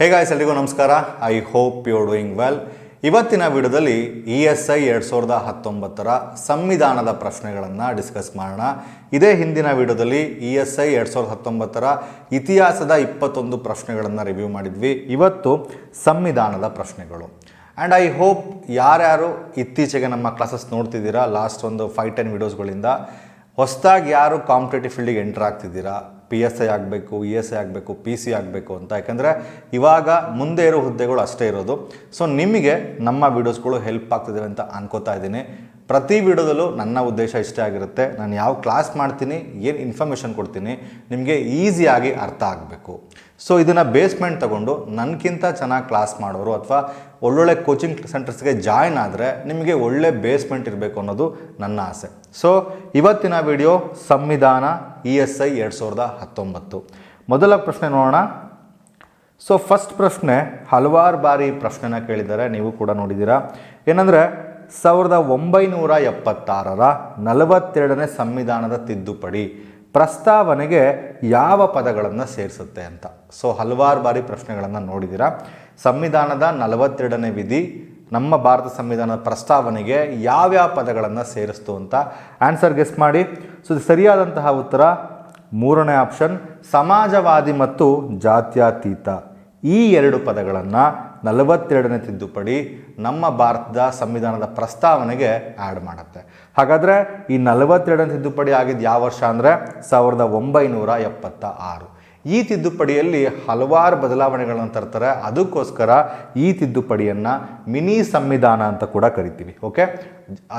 ಹೇ guys ಎಲ್ರಿಗೂ ನಮಸ್ಕಾರ. I hope you doing well ಇವತ್ತಿನ ವಿಡಿಯೋದಲ್ಲಿ ಇ ಎಸ್ ಐ ಎರಡು ಸಾವಿರದ ಹತ್ತೊಂಬತ್ತರ ಸಂವಿಧಾನದ ಪ್ರಶ್ನೆಗಳನ್ನು ಡಿಸ್ಕಸ್ ಮಾಡೋಣ. ಇದೇ ಹಿಂದಿನ ವಿಡಿಯೋದಲ್ಲಿ ಇ ಎಸ್ ಐ ಎರಡು ಸಾವಿರದ ಹತ್ತೊಂಬತ್ತರ ಇತಿಹಾಸದ ಇಪ್ಪತ್ತೊಂದು ಪ್ರಶ್ನೆಗಳನ್ನು ರಿವ್ಯೂ ಮಾಡಿದ್ವಿ. ಇವತ್ತು ಸಂವಿಧಾನದ ಪ್ರಶ್ನೆಗಳು. ಆ್ಯಂಡ್ ಐ ಹೋಪ್ ಯಾರ್ಯಾರು ಇತ್ತೀಚೆಗೆ ನಮ್ಮ ಕ್ಲಾಸಸ್ ನೋಡ್ತಿದ್ದೀರಾ ಲಾಸ್ಟ್ ಒಂದು ಫೈವ್ ಟೆನ್ ವಿಡಿಯೋಸ್ಗಳಿಂದ ಹೊಸದಾಗಿ ಯಾರು ಕಾಂಪಿಟೇಟಿವ್ ಫೀಲ್ಡಿಗೆ ಎಂಟರ್ ಆಗ್ತಿದ್ದೀರಾ ಪಿ ಎಸ್ ಐ ಆಗಬೇಕು ಇ ಎಸ್ ಐ ಆಗಬೇಕು ಪಿ ಸಿ ಆಗಬೇಕು ಅಂತ. ಯಾಕಂದರೆ ಇವಾಗ ಮುಂದೆ ಇರೋ ಹುದ್ದೆಗಳು ಅಷ್ಟೇ ಇರೋದು. ಸೊ ನಿಮಗೆ ನಮ್ಮ ವೀಡಿಯೋಸ್ಗಳು ಹೆಲ್ಪ್ ಆಗ್ತಿದೆ ಅಂತ ಅನ್ಕೋತಾ ಇದ್ದೀನಿ. ಪ್ರತಿ ವಿಡಿಯೋದಲ್ಲೂ ನನ್ನ ಉದ್ದೇಶ ಇಷ್ಟೇ ಆಗಿರುತ್ತೆ. ನಾನು ಯಾವ ಕ್ಲಾಸ್ ಮಾಡ್ತೀನಿ, ಏನು ಇನ್ಫಾರ್ಮೇಷನ್ ಕೊಡ್ತೀನಿ, ನಿಮಗೆ ಈಸಿಯಾಗಿ ಅರ್ಥ ಆಗಬೇಕು. ಸೊ ಇದನ್ನು ಬೇಸ್ಮೆಂಟ್ ತಗೊಂಡು ನನಗಿಂತ ಚೆನ್ನಾಗಿ ಕ್ಲಾಸ್ ಮಾಡೋರು ಅಥವಾ ಒಳ್ಳೊಳ್ಳೆ ಕೋಚಿಂಗ್ ಸೆಂಟರ್ಸ್ಗೆ ಜಾಯ್ನ್ ಆದರೆ ನಿಮಗೆ ಒಳ್ಳೆ ಬೇಸ್ಮೆಂಟ್ ಇರಬೇಕು ಅನ್ನೋದು ನನ್ನ ಆಸೆ. ಸೊ ಇವತ್ತಿನ ವಿಡಿಯೋ ಸಂವಿಧಾನ ಇ ಎಸ್ ಐ ಎರಡು ಸಾವಿರದ ಹತ್ತೊಂಬತ್ತು. ಮೊದಲ ಪ್ರಶ್ನೆ ನೋಡೋಣ. ಸೊ ಫಸ್ಟ್ ಪ್ರಶ್ನೆ, ಹಲವಾರು ಬಾರಿ ಪ್ರಶ್ನೆನ ಕೇಳಿದ್ದಾರೆ, ನೀವು ಕೂಡ ನೋಡಿದ್ದೀರಾ. ಏನಂದರೆ, ಸಾವಿರದ ಒಂಬೈನೂರ ಎಪ್ಪತ್ತಾರರ ನಲವತ್ತೆರಡನೇ ಸಂವಿಧಾನದ ತಿದ್ದುಪಡಿ ಪ್ರಸ್ತಾವನೆಗೆ ಯಾವ ಪದಗಳನ್ನು ಸೇರಿಸುತ್ತೆ ಅಂತ. ಸೊ ಹಲವಾರು ಬಾರಿ ಪ್ರಶ್ನೆಗಳನ್ನು ನೋಡಿದ್ದೀರಾ ಸಂವಿಧಾನದ ನಲವತ್ತೆರಡನೇ ವಿಧಿ, ನಮ್ಮ ಭಾರತ ಸಂವಿಧಾನದ ಪ್ರಸ್ತಾವನೆಗೆ ಯಾವ್ಯಾವ ಪದಗಳನ್ನು ಸೇರಿಸ್ತು ಅಂತ ಆನ್ಸರ್ ಗೆಸ್ ಮಾಡಿ. ಸೊ ಸರಿಯಾದಂತಹ ಉತ್ತರ. ಮೂರನೇ ಆಪ್ಷನ್, ಸಮಾಜವಾದಿ ಮತ್ತು ಜಾತ್ಯತೀತ. ಈ ಎರಡು ಪದಗಳನ್ನು ನಲವತ್ತೆರಡನೇ ತಿದ್ದುಪಡಿ ನಮ್ಮ ಭಾರತದ ಸಂವಿಧಾನದ ಪ್ರಸ್ತಾವನೆಗೆ ಆ್ಯಡ್ ಮಾಡುತ್ತೆ. ಹಾಗಾದರೆ ಈ ನಲವತ್ತೆರಡನೇ ತಿದ್ದುಪಡಿ ಆಗಿದ್ದು ಯಾವ ವರ್ಷ ಅಂದರೆ ಸಾವಿರದ ಒಂಬೈನೂರ ಎಪ್ಪತ್ತ ಆರು ಈ ತಿದ್ದುಪಡಿಯಲ್ಲಿ ಹಲವಾರು ಬದಲಾವಣೆಗಳನ್ನು ತರ್ತಾರೆ. ಅದಕ್ಕೋಸ್ಕರ ಈ ತಿದ್ದುಪಡಿಯನ್ನು ಮಿನಿ ಸಂವಿಧಾನ ಅಂತ ಕೂಡ ಕರಿತೀವಿ, ಓಕೆ?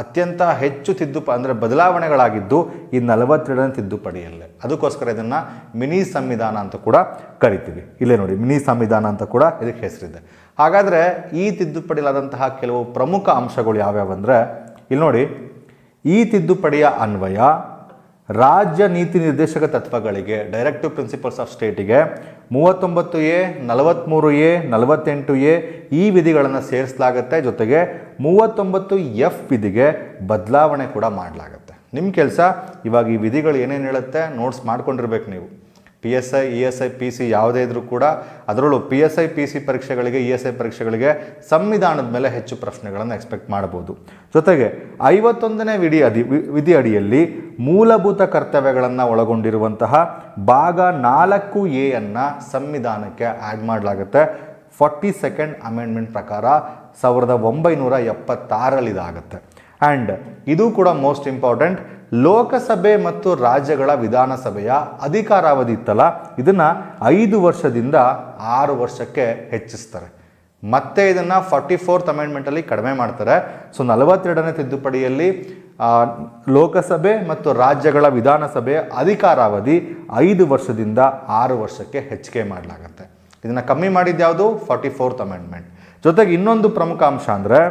ಅತ್ಯಂತ ಹೆಚ್ಚು ತಿದ್ದುಪ, ಅಂದರೆ ಬದಲಾವಣೆಗಳಾಗಿದ್ದು ಈ ನಲವತ್ತೆರಡನೇ ತಿದ್ದುಪಡಿಯಲ್ಲೇ. ಅದಕ್ಕೋಸ್ಕರ ಇದನ್ನು ಮಿನಿ ಸಂವಿಧಾನ ಅಂತ ಕೂಡ ಕರಿತೀವಿ. ಇಲ್ಲೇ ನೋಡಿ, ಮಿನಿ ಸಂವಿಧಾನ ಅಂತ ಕೂಡ ಇದಕ್ಕೆ ಹೆಸರಿದೆ. ಹಾಗಾದರೆ ಈ ತಿದ್ದುಪಡಿಲಾದಂತಹ ಕೆಲವು ಪ್ರಮುಖ ಅಂಶಗಳು ಯಾವ್ಯಾವಂದರೆ, ಇಲ್ಲಿ ನೋಡಿ, ಈ ತಿದ್ದುಪಡಿಯ ಅನ್ವಯ ರಾಜ್ಯ ನೀತಿ ನಿರ್ದೇಶಕ ತತ್ವಗಳಿಗೆ ಡೈರೆಕ್ಟಿವ್ ಪ್ರಿನ್ಸಿಪಲ್ಸ್ ಆಫ್ ಸ್ಟೇಟಿಗೆ ಮೂವತ್ತೊಂಬತ್ತು ಎ ನಲವತ್ತ್ಮೂರು ಎ, ನಲವತ್ತೆಂಟು ಎ ಈ ವಿಧಿಗಳನ್ನು ಸೇರಿಸಲಾಗುತ್ತೆ. ಜೊತೆಗೆ ಮೂವತ್ತೊಂಬತ್ತು ಎಫ್ ವಿಧಿಗೆ ಬದಲಾವಣೆ ಕೂಡ ಮಾಡಲಾಗುತ್ತೆ. ನಿಮ್ಮ ಕೆಲಸ ಇವಾಗ ಈ ವಿಧಿಗಳು ಏನೇನು ಹೇಳುತ್ತೆ ನೋಟ್ಸ್ ಮಾಡ್ಕೊಂಡಿರ್ಬೇಕು ನೀವು. P S I E S I P C ಯಾವುದೇ ಇದ್ರೂ ಕೂಡ ಅದರಲ್ಲೂ P S I P C ಪರೀಕ್ಷೆಗಳಿಗೆ ಇ ಎಸ್ ಐ ಪರೀಕ್ಷೆಗಳಿಗೆ ಸಂವಿಧಾನದ ಮೇಲೆ ಹೆಚ್ಚು ಪ್ರಶ್ನೆಗಳನ್ನು ಎಕ್ಸ್ಪೆಕ್ಟ್ ಮಾಡಬಹುದು. ಜೊತೆಗೆ ಐವತ್ತೊಂದನೇ ವಿಧಿ ಅದಿ ವಿಧಿ ಅಡಿಯಲ್ಲಿ ಮೂಲಭೂತ ಕರ್ತವ್ಯಗಳನ್ನು ಒಳಗೊಂಡಿರುವಂತಹ ಭಾಗ ನಾಲ್ಕು ಅನ್ನು ಸಂವಿಧಾನಕ್ಕೆ ಆ್ಯಡ್ ಮಾಡಲಾಗುತ್ತೆ. ಫಾರ್ಟಿ ಸೆಕೆಂಡ್ ಅಮೆಂಡ್ಮೆಂಟ್ ಪ್ರಕಾರ ಸಾವಿರದ ಒಂಬೈನೂರ ಎಪ್ಪತ್ತಾರಲ್ಲಿ ಇದಾಗುತ್ತೆ ಆ್ಯಂಡ್ ಇದು ಕೂಡ ಮೋಸ್ಟ್ ಇಂಪಾರ್ಟೆಂಟ್ ಲೋಕಸಭೆ ಮತ್ತು ರಾಜ್ಯಗಳ ವಿಧಾನಸಭೆಯ ಅಧಿಕಾರಾವಧಿ ಇತ್ತಲ್ಲ, ಇದನ್ನು ಐದು ವರ್ಷದಿಂದ ಆರು ವರ್ಷಕ್ಕೆ ಹೆಚ್ಚಿಸ್ತಾರೆ. ಮತ್ತೆ ಇದನ್ನು ಫಾರ್ಟಿ ಫೋರ್ತ್ ಅಮೆಂಡ್ಮೆಂಟಲ್ಲಿ ಕಡಿಮೆ ಮಾಡ್ತಾರೆ. ಸೊ ನಲವತ್ತೆರಡನೇ ತಿದ್ದುಪಡಿಯಲ್ಲಿ ಲೋಕಸಭೆ ಮತ್ತು ರಾಜ್ಯಗಳ ವಿಧಾನಸಭೆಯ ಅಧಿಕಾರಾವಧಿ ಐದು ವರ್ಷದಿಂದ ಆರು ವರ್ಷಕ್ಕೆ ಹೆಚ್ಚಿಗೆ ಮಾಡಲಾಗತ್ತೆ. ಇದನ್ನು ಕಮ್ಮಿ ಮಾಡಿದ್ದು ಯಾವುದು? ಫಾರ್ಟಿ ಫೋರ್ತ್ ಅಮೆಂಡ್ಮೆಂಟ್ ಜೊತೆಗೆ ಇನ್ನೊಂದು ಪ್ರಮುಖ ಅಂಶ ಅಂದರೆ,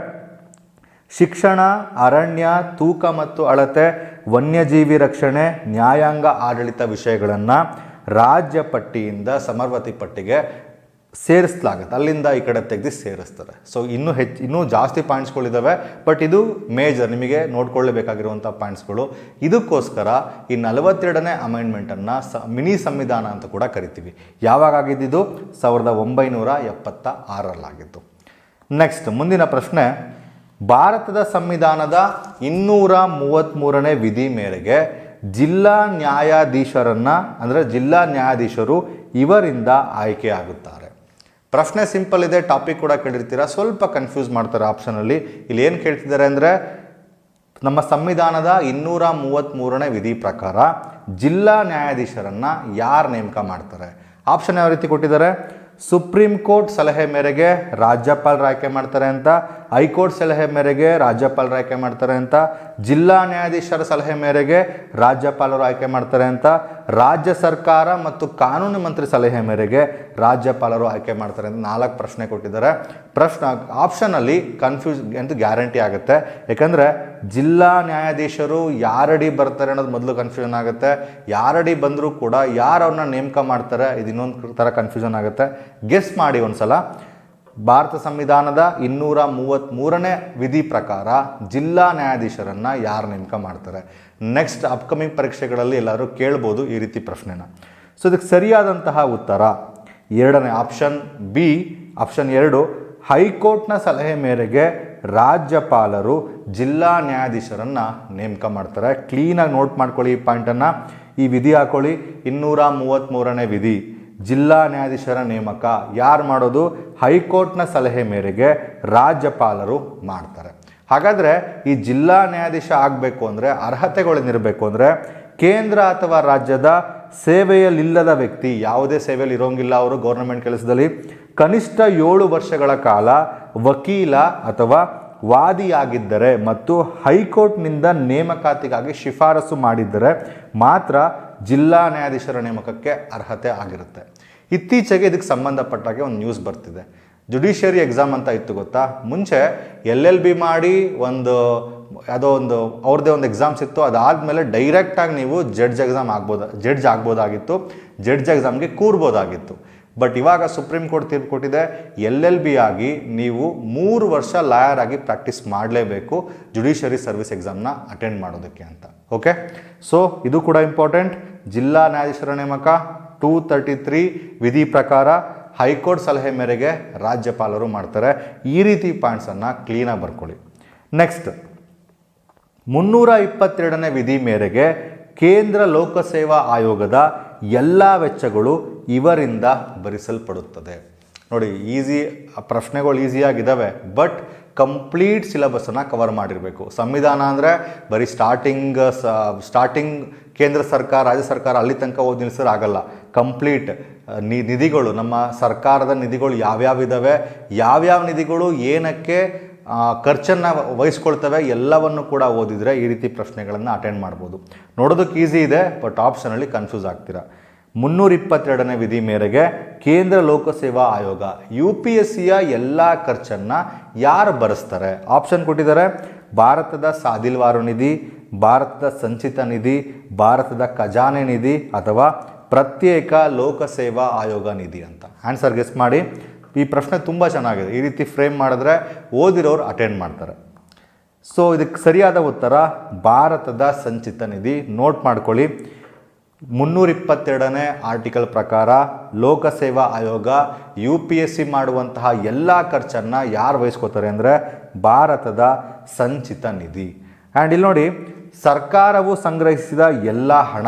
ಶಿಕ್ಷಣ, ಅರಣ್ಯ, ತೂಕ ಮತ್ತು ಅಳತೆ ವನ್ಯಜೀವಿ ರಕ್ಷಣೆ, ನ್ಯಾಯಾಂಗ ಆಡಳಿತ ವಿಷಯಗಳನ್ನು ರಾಜ್ಯ ಪಟ್ಟಿಯಿಂದ ಸಮರ್ವತಿ ಪಟ್ಟಿಗೆ ಸೇರಿಸ್ಲಾಗತ್ತೆ. ಅಲ್ಲಿಂದ ಈ ಕಡೆ ತೆಗೆದು ಸೇರಿಸ್ತಾರೆ. ಸೊ ಇನ್ನೂ ಹೆಚ್ಚು, ಇನ್ನೂ ಜಾಸ್ತಿ ಪಾಯಿಂಟ್ಸ್ಗಳಿದ್ದಾವೆ ಬಟ್ ಇದು ಮೇಜರ್ ನಿಮಗೆ ನೋಡ್ಕೊಳ್ಳಬೇಕಾಗಿರುವಂಥ ಪಾಯಿಂಟ್ಸ್ಗಳು ಇದಕ್ಕೋಸ್ಕರ ಈ ನಲವತ್ತೆರಡನೇ ಅಮೆಂಡ್ಮೆಂಟನ್ನು ಸ, ಮಿನಿ ಸಂವಿಧಾನ ಅಂತ ಕೂಡ ಕರಿತೀವಿ. ಯಾವಾಗ ಆಗಿದ್ದಿದ್ದು ಸಾವಿರದ ಒಂಬೈನೂರ ಎಪ್ಪತ್ತ ಆರರಲ್ಲಾಗಿತ್ತು ನೆಕ್ಸ್ಟ್ ಮುಂದಿನ ಪ್ರಶ್ನೆ. ಭಾರತದ ಸಂವಿಧಾನದ ಇನ್ನೂರ ಮೂವತ್ತ್ಮೂರನೇ ವಿಧಿ ಮೇರೆಗೆ ಜಿಲ್ಲಾ ನ್ಯಾಯಾಧೀಶರನ್ನು, ಅಂದರೆ ಜಿಲ್ಲಾ ನ್ಯಾಯಾಧೀಶರು ಇವರಿಂದ ಆಯ್ಕೆಯಾಗುತ್ತಾರೆ ಪ್ರಶ್ನೆ ಸಿಂಪಲ್ ಇದೆ, ಟಾಪಿಕ್ ಕೂಡ ಕೇಳಿರ್ತೀರ? ಸ್ವಲ್ಪ ಕನ್ಫ್ಯೂಸ್ ಮಾಡ್ತಾರೆ ಆಪ್ಷನಲ್ಲಿ. ಇಲ್ಲಿ ಏನು ಕೇಳ್ತಿದ್ದಾರೆ ಅಂದರೆ, ನಮ್ಮ ಸಂವಿಧಾನದ ಇನ್ನೂರ ಮೂವತ್ತ್ಮೂರನೇ ವಿಧಿ ಪ್ರಕಾರ ಜಿಲ್ಲಾ ನ್ಯಾಯಾಧೀಶರನ್ನು ಯಾರು ನೇಮಕ ಮಾಡ್ತಾರೆ? ಆಪ್ಷನ್ ಯಾವ ರೀತಿ ಕೊಟ್ಟಿದ್ದಾರೆ? ಸುಪ್ರೀಂ ಕೋರ್ಟ್ ಸಲಹೆ ಮೇರೆಗೆ ರಾಜ್ಯಪಾಲರು ಆಯ್ಕೆ ಮಾಡ್ತಾರೆ ಅಂತ. ಹೈಕೋರ್ಟ್ ಸಲಹೆ ಮೇರೆಗೆ ರಾಜ್ಯಪಾಲರು ಆಯ್ಕೆ ಮಾಡ್ತಾರೆ ಅಂತ, ಜಿಲ್ಲಾ ನ್ಯಾಯಾಧೀಶರ ಸಲಹೆ ಮೇರೆಗೆ ರಾಜ್ಯಪಾಲರು ಆಯ್ಕೆ ಮಾಡ್ತಾರೆ ಅಂತ, ರಾಜ್ಯ ಸರ್ಕಾರ ಮತ್ತು ಕಾನೂನು ಮಂತ್ರಿ ಸಲಹೆ ಮೇರೆಗೆ ರಾಜ್ಯಪಾಲರು ಆಯ್ಕೆ ಮಾಡ್ತಾರೆ ಅಂತ ನಾಲ್ಕು ಪ್ರಶ್ನೆ ಕೊಟ್ಟಿದ್ದಾರೆ. ಪ್ರಶ್ನೆ ಆಪ್ಷನಲ್ಲಿ ಕನ್ಫ್ಯೂಸ್ ಅಂತ ಗ್ಯಾರಂಟಿ ಆಗುತ್ತೆ. ಯಾಕಂದರೆ ಜಿಲ್ಲಾ ನ್ಯಾಯಾಧೀಶರು ಯಾರಡಿ ಬರ್ತಾರೆ ಅನ್ನೋದು ಮೊದಲು ಕನ್ಫ್ಯೂಷನ್ ಆಗುತ್ತೆ. ಯಾರಡಿ ಬಂದರೂ ಕೂಡ ಯಾರು ಅವ್ರನ್ನ ನೇಮಕ ಮಾಡ್ತಾರೆ, ಇದು ಇನ್ನೊಂದು ಥರ ಕನ್ಫ್ಯೂಷನ್ ಆಗುತ್ತೆ. ಗೆಸ್ ಮಾಡಿ ಒಂದ್ಸಲ. ಭಾರತ ಸಂವಿಧಾನದ ಇನ್ನೂರ ಮೂವತ್ತ್ಮೂರನೇ ವಿಧಿ ಪ್ರಕಾರ ಜಿಲ್ಲಾ ನ್ಯಾಯಾಧೀಶರನ್ನು ಯಾರು ನೇಮಕ ಮಾಡ್ತಾರೆ? ನೆಕ್ಸ್ಟ್ ಅಪ್ಕಮಿಂಗ್ ಪರೀಕ್ಷೆಗಳಲ್ಲಿ ಎಲ್ಲರೂ ಕೇಳ್ಬೋದು ಈ ರೀತಿ ಪ್ರಶ್ನೆನ. ಸೊ ಇದಕ್ಕೆ ಸರಿಯಾದಂತಹ ಉತ್ತರ ಎರಡನೇ ಆಪ್ಷನ್ ಬಿ ಆಪ್ಷನ್ ಎರಡು, ಹೈಕೋರ್ಟ್ನ ಸಲಹೆ ಮೇರೆಗೆ ರಾಜ್ಯಪಾಲರು ಜಿಲ್ಲಾ ನ್ಯಾಯಾಧೀಶರನ್ನು ನೇಮಕ ಮಾಡ್ತಾರೆ. ಕ್ಲೀನಾಗಿ ನೋಟ್ ಮಾಡ್ಕೊಳ್ಳಿ ಈ ಪಾಯಿಂಟನ್ನು ಈ ವಿಧಿ ಹಾಕೊಳ್ಳಿ. ಇನ್ನೂರ ಮೂವತ್ತ್ಮೂರನೇ ವಿಧಿ. ಜಿಲ್ಲಾ ನ್ಯಾಯಾಧೀಶರ ನೇಮಕ. ಯಾರು ಮಾಡೋದು? ಹೈಕೋರ್ಟ್ನ ಸಲಹೆ ಮೇರೆಗೆ ರಾಜ್ಯಪಾಲರು ಮಾಡ್ತಾರೆ. ಹಾಗಾದರೆ ಈ ಜಿಲ್ಲಾ ನ್ಯಾಯಾಧೀಶ ಆಗಬೇಕು ಅಂದರೆ ಅರ್ಹತೆಗಳೇನಿರಬೇಕು ಅಂದರೆ, ಕೇಂದ್ರ ಅಥವಾ ರಾಜ್ಯದ ಸೇವೆಯಲ್ಲಿಲ್ಲದ ವ್ಯಕ್ತಿ, ಯಾವುದೇ ಸೇವೆಯಲ್ಲಿ ಇರೋಂಗಿಲ್ಲ ಅವರು ಗೌರ್ಮೆಂಟ್ ಕೆಲಸದಲ್ಲಿ, ಕನಿಷ್ಠ ಏಳು ವರ್ಷಗಳ ಕಾಲ ವಕೀಲ ಅಥವಾ ವಾದಿಯಾಗಿದ್ದರೆ ಮತ್ತು ಹೈಕೋರ್ಟ್ನಿಂದ ನೇಮಕಾತಿಗಾಗಿ ಶಿಫಾರಸು ಮಾಡಿದ್ದರೆ ಮಾತ್ರ ಜಿಲ್ಲಾ ನ್ಯಾಯಾಧೀಶರ ನೇಮಕಕ್ಕೆ ಅರ್ಹತೆ ಆಗಿರುತ್ತೆ. ಇತ್ತೀಚೆಗೆ ಇದಕ್ಕೆ ಸಂಬಂಧಪಟ್ಟಾಗೆ ಒಂದು ನ್ಯೂಸ್ ಬರ್ತಿದೆ. ಜುಡಿಷಿಯರಿ ಎಕ್ಸಾಮ್ ಅಂತ ಇತ್ತು ಗೊತ್ತಾ? ಮುಂಚೆ ಎಲ್ ಎಲ್ ಬಿ ಮಾಡಿ ಒಂದು ಯಾವುದೋ ಒಂದು ಅವ್ರದ್ದೇ ಒಂದು ಎಕ್ಸಾಮ್ಸ್ ಇತ್ತು. ಅದಾದಮೇಲೆ ಡೈರೆಕ್ಟಾಗಿ ನೀವು ಜಡ್ಜ್ ಎಕ್ಸಾಮ್ ಆಗ್ಬೋದು, ಜಡ್ಜ್ ಆಗ್ಬೋದಾಗಿತ್ತು. ಜಡ್ಜ್ ಎಕ್ಸಾಮ್ಗೆ ಕೂರ್ಬೋದಾಗಿತ್ತು. ಬಟ್ ಇವಾಗ ಸುಪ್ರೀಂ ಕೋರ್ಟ್ ತೀರ್ಪು ಕೊಟ್ಟಿದೆ ಎಲ್ ಎಲ್ ಬಿ ಆಗಿ ನೀವು ಮೂರು ವರ್ಷ ಲಾಯರ್ ಆಗಿ ಪ್ರಾಕ್ಟೀಸ್ ಮಾಡಲೇಬೇಕು ಜುಡಿಷರಿ ಸರ್ವಿಸ್ ಎಕ್ಸಾಮ್ನ ಅಟೆಂಡ್ ಮಾಡೋದಕ್ಕೆ ಅಂತ. ಓಕೆ ಸೊ ಇದು ಕೂಡ ಇಂಪಾರ್ಟೆಂಟ್ ಜಿಲ್ಲಾ ನ್ಯಾಯಾಧೀಶರ ನೇಮಕ ಟೂ ತರ್ಟಿ ತ್ರೀ ವಿಧಿ ಪ್ರಕಾರ ಹೈಕೋರ್ಟ್ ಸಲಹೆ ಮೇರೆಗೆ ರಾಜ್ಯಪಾಲರು ಮಾಡ್ತಾರೆ. ಈ ರೀತಿ ಪಾಯಿಂಟ್ಸನ್ನು ಕ್ಲೀನಾಗಿ ಬರ್ಕೊಳ್ಳಿ. ನೆಕ್ಸ್ಟ್ ಮುನ್ನೂರ ಇಪ್ಪತ್ತೆರಡನೇ ವಿಧಿ ಮೇರೆಗೆ ಕೇಂದ್ರ ಲೋಕಸೇವಾ ಆಯೋಗದ ಎಲ್ಲ ವೆಚ್ಚಗಳು ಇವರಿಂದ ಭರಿಸಲ್ಪಡುತ್ತದೆ. ನೋಡಿ, ಈಸಿ, ಪ್ರಶ್ನೆಗಳು ಈಸಿಯಾಗಿದ್ದಾವೆ ಬಟ್ ಕಂಪ್ಲೀಟ್ ಸಿಲೆಬಸ್ಸನ್ನು ಕವರ್ ಮಾಡಿರಬೇಕು. ಸಂವಿಧಾನ ಅಂದರೆ ಬರೀ ಸ್ಟಾರ್ಟಿಂಗ್ ಸ್ಟಾರ್ಟಿಂಗ್ ಕೇಂದ್ರ ಸರ್ಕಾರ, ರಾಜ್ಯ ಸರ್ಕಾರ ಅಲ್ಲಿ ತನಕ ಓದಿ ನಿಲ್ಲಿಸಿದ್ರೆ ಆಗಲ್ಲ. ಕಂಪ್ಲೀಟ್ ನಿ, ನಿಧಿಗಳು, ನಮ್ಮ ಸರ್ಕಾರದ ನಿಧಿಗಳು ಯಾವ್ಯಾವ ಇದ್ದಾವೆ ಯಾವ್ಯಾವ ನಿಧಿಗಳು ಏನಕ್ಕೆ ಖರ್ಚನ್ನು ವಹಿಸ್ಕೊಳ್ತವೆ ಎಲ್ಲವನ್ನು ಕೂಡ ಓದಿದರೆ ಈ ರೀತಿ ಪ್ರಶ್ನೆಗಳನ್ನು ಅಟೆಂಡ್ ಮಾಡ್ಬೋದು. ನೋಡೋದಕ್ಕೆ ಈಸಿ ಇದೆ ಬಟ್ ಆಪ್ಷನಲ್ಲಿ ಕನ್ಫ್ಯೂಸ್ ಆಗ್ತೀರಾ. ಮುನ್ನೂರ ಇಪ್ಪತ್ತೆರಡನೇ ವಿಧಿ ಮೇರೆಗೆ ಕೇಂದ್ರ ಲೋಕಸೇವಾ ಆಯೋಗ, ಯು ಪಿ ಎಸ್ ಸಿಯ ಎಲ್ಲ ಖರ್ಚನ್ನು ಯಾರು ಭರಿಸ್ತಾರೆ? ಆಪ್ಷನ್ ಕೊಟ್ಟಿದ್ದಾರೆ, ಭಾರತದ ಸಾದಿಲ್ವಾರು ನಿಧಿ, ಭಾರತದ ಸಂಚಿತ ನಿಧಿ, ಭಾರತದ ಖಜಾನೆ ನಿಧಿ ಅಥವಾ ಪ್ರತ್ಯೇಕ ಲೋಕಸೇವಾ ಆಯೋಗ ನಿಧಿ ಅಂತ. ಆನ್ಸರ್ ಗೆಸ್ ಮಾಡಿ. ಈ ಪ್ರಶ್ನೆ ತುಂಬ ಚೆನ್ನಾಗಿದೆ. ಈ ರೀತಿ ಫ್ರೇಮ್ ಮಾಡಿದ್ರೆ ಓದಿರೋರು ಅಟೆಂಡ್ ಮಾಡ್ತಾರೆ. ಸೊ ಇದಕ್ಕೆ ಸರಿಯಾದ ಉತ್ತರ, ಭಾರತದ ಸಂಚಿತ ನಿಧಿ. ನೋಟ್ ಮಾಡ್ಕೊಳ್ಳಿ. ಮುನ್ನೂರ ಇಪ್ಪತ್ತೆರಡನೇ ಆರ್ಟಿಕಲ್ ಪ್ರಕಾರ ಲೋಕಸೇವಾ ಆಯೋಗ ಯು ಪಿ ಎಸ್ ಸಿ ಮಾಡುವಂತಹ ಎಲ್ಲ ಖರ್ಚನ್ನು ಯಾರು ವಹಿಸ್ಕೋತಾರೆ ಅಂದರೆ ಭಾರತದ ಸಂಚಿತ ನಿಧಿ. ಆ್ಯಂಡ್ ಇಲ್ಲಿ ನೋಡಿ, ಸರ್ಕಾರವು ಸಂಗ್ರಹಿಸಿದ ಎಲ್ಲ ಹಣ,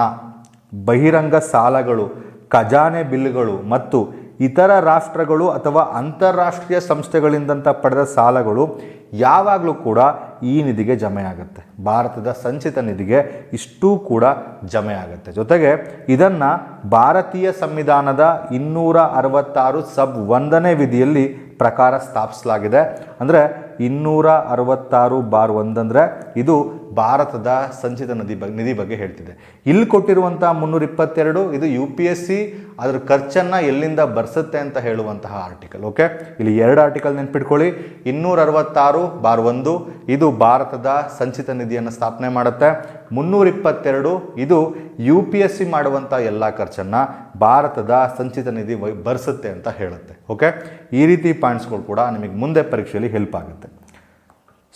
ಬಹಿರಂಗ ಸಾಲಗಳು, ಖಜಾನೆ ಬಿಲ್ಗಳು ಮತ್ತು ಇತರ ರಾಷ್ಟ್ರಗಳು ಅಥವಾ ಅಂತಾರಾಷ್ಟ್ರೀಯ ಸಂಸ್ಥೆಗಳಿಂದಂತ ಪಡೆದ ಸಾಲಗಳು ಯಾವಾಗಲೂ ಕೂಡ ಈ ನಿಧಿಗೆ ಜಮೆ ಭಾರತದ ಸಂಚಿತ ನಿಧಿಗೆ ಇಷ್ಟೂ ಕೂಡ ಜಮೆ ಆಗುತ್ತೆ. ಜೊತೆಗೆ ಇದನ್ನು ಭಾರತೀಯ ಸಂವಿಧಾನದ ಇನ್ನೂರ ಅರವತ್ತಾರು ಸಬ್ ಒಂದನೇ ವಿಧಿಯಲ್ಲಿ ಪ್ರಕಾರ ಸ್ಥಾಪಿಸಲಾಗಿದೆ. ಅಂದರೆ ಇನ್ನೂರ ಅರವತ್ತಾರು ಬಾರ್ ಒಂದಂದರೆ ಇದು ಭಾರತದ ಸಂಚಿತ ನದಿ ಬಗ್ಗೆ ನಿಧಿ ಬಗ್ಗೆ ಹೇಳ್ತಿದೆ. ಇಲ್ಲಿ ಕೊಟ್ಟಿರುವಂಥ ಮುನ್ನೂರ ಇಪ್ಪತ್ತೆರಡು ಇದು ಯು ಪಿ ಎಸ್ ಸಿ ಅದ್ರ ಖರ್ಚನ್ನು ಎಲ್ಲಿಂದ ಬರ್ಸುತ್ತೆ ಅಂತ ಹೇಳುವಂತಹ ಆರ್ಟಿಕಲ್ ಓಕೆ ಇಲ್ಲಿ ಎರಡು ಆರ್ಟಿಕಲ್ ನೆನ್ಪಿಟ್ಕೊಳ್ಳಿ. ಇನ್ನೂರ ಅರವತ್ತಾರು ಬಾರ್ ಒಂದು, ಇದು ಭಾರತದ ಸಂಚಿತ ನಿಧಿಯನ್ನು ಸ್ಥಾಪನೆ ಮಾಡುತ್ತೆ. ಮುನ್ನೂರ ಇಪ್ಪತ್ತೆರಡು ಇದು ಯು ಪಿ ಎಸ್ ಸಿ ಮಾಡುವಂಥ ಎಲ್ಲ ಖರ್ಚನ್ನು ಭಾರತದ ಸಂಚಿತ ನಿಧಿ ಬರ್ಸುತ್ತೆ ಅಂತ ಹೇಳುತ್ತೆ ಓಕೆ ಈ ರೀತಿ ಪಾಯಿಂಟ್ಸ್ಗಳು ಕೂಡ ನಿಮಗೆ ಮುಂದೆ ಪರೀಕ್ಷೆಯಲ್ಲಿ ಹೆಲ್ಪ್ ಆಗುತ್ತೆ.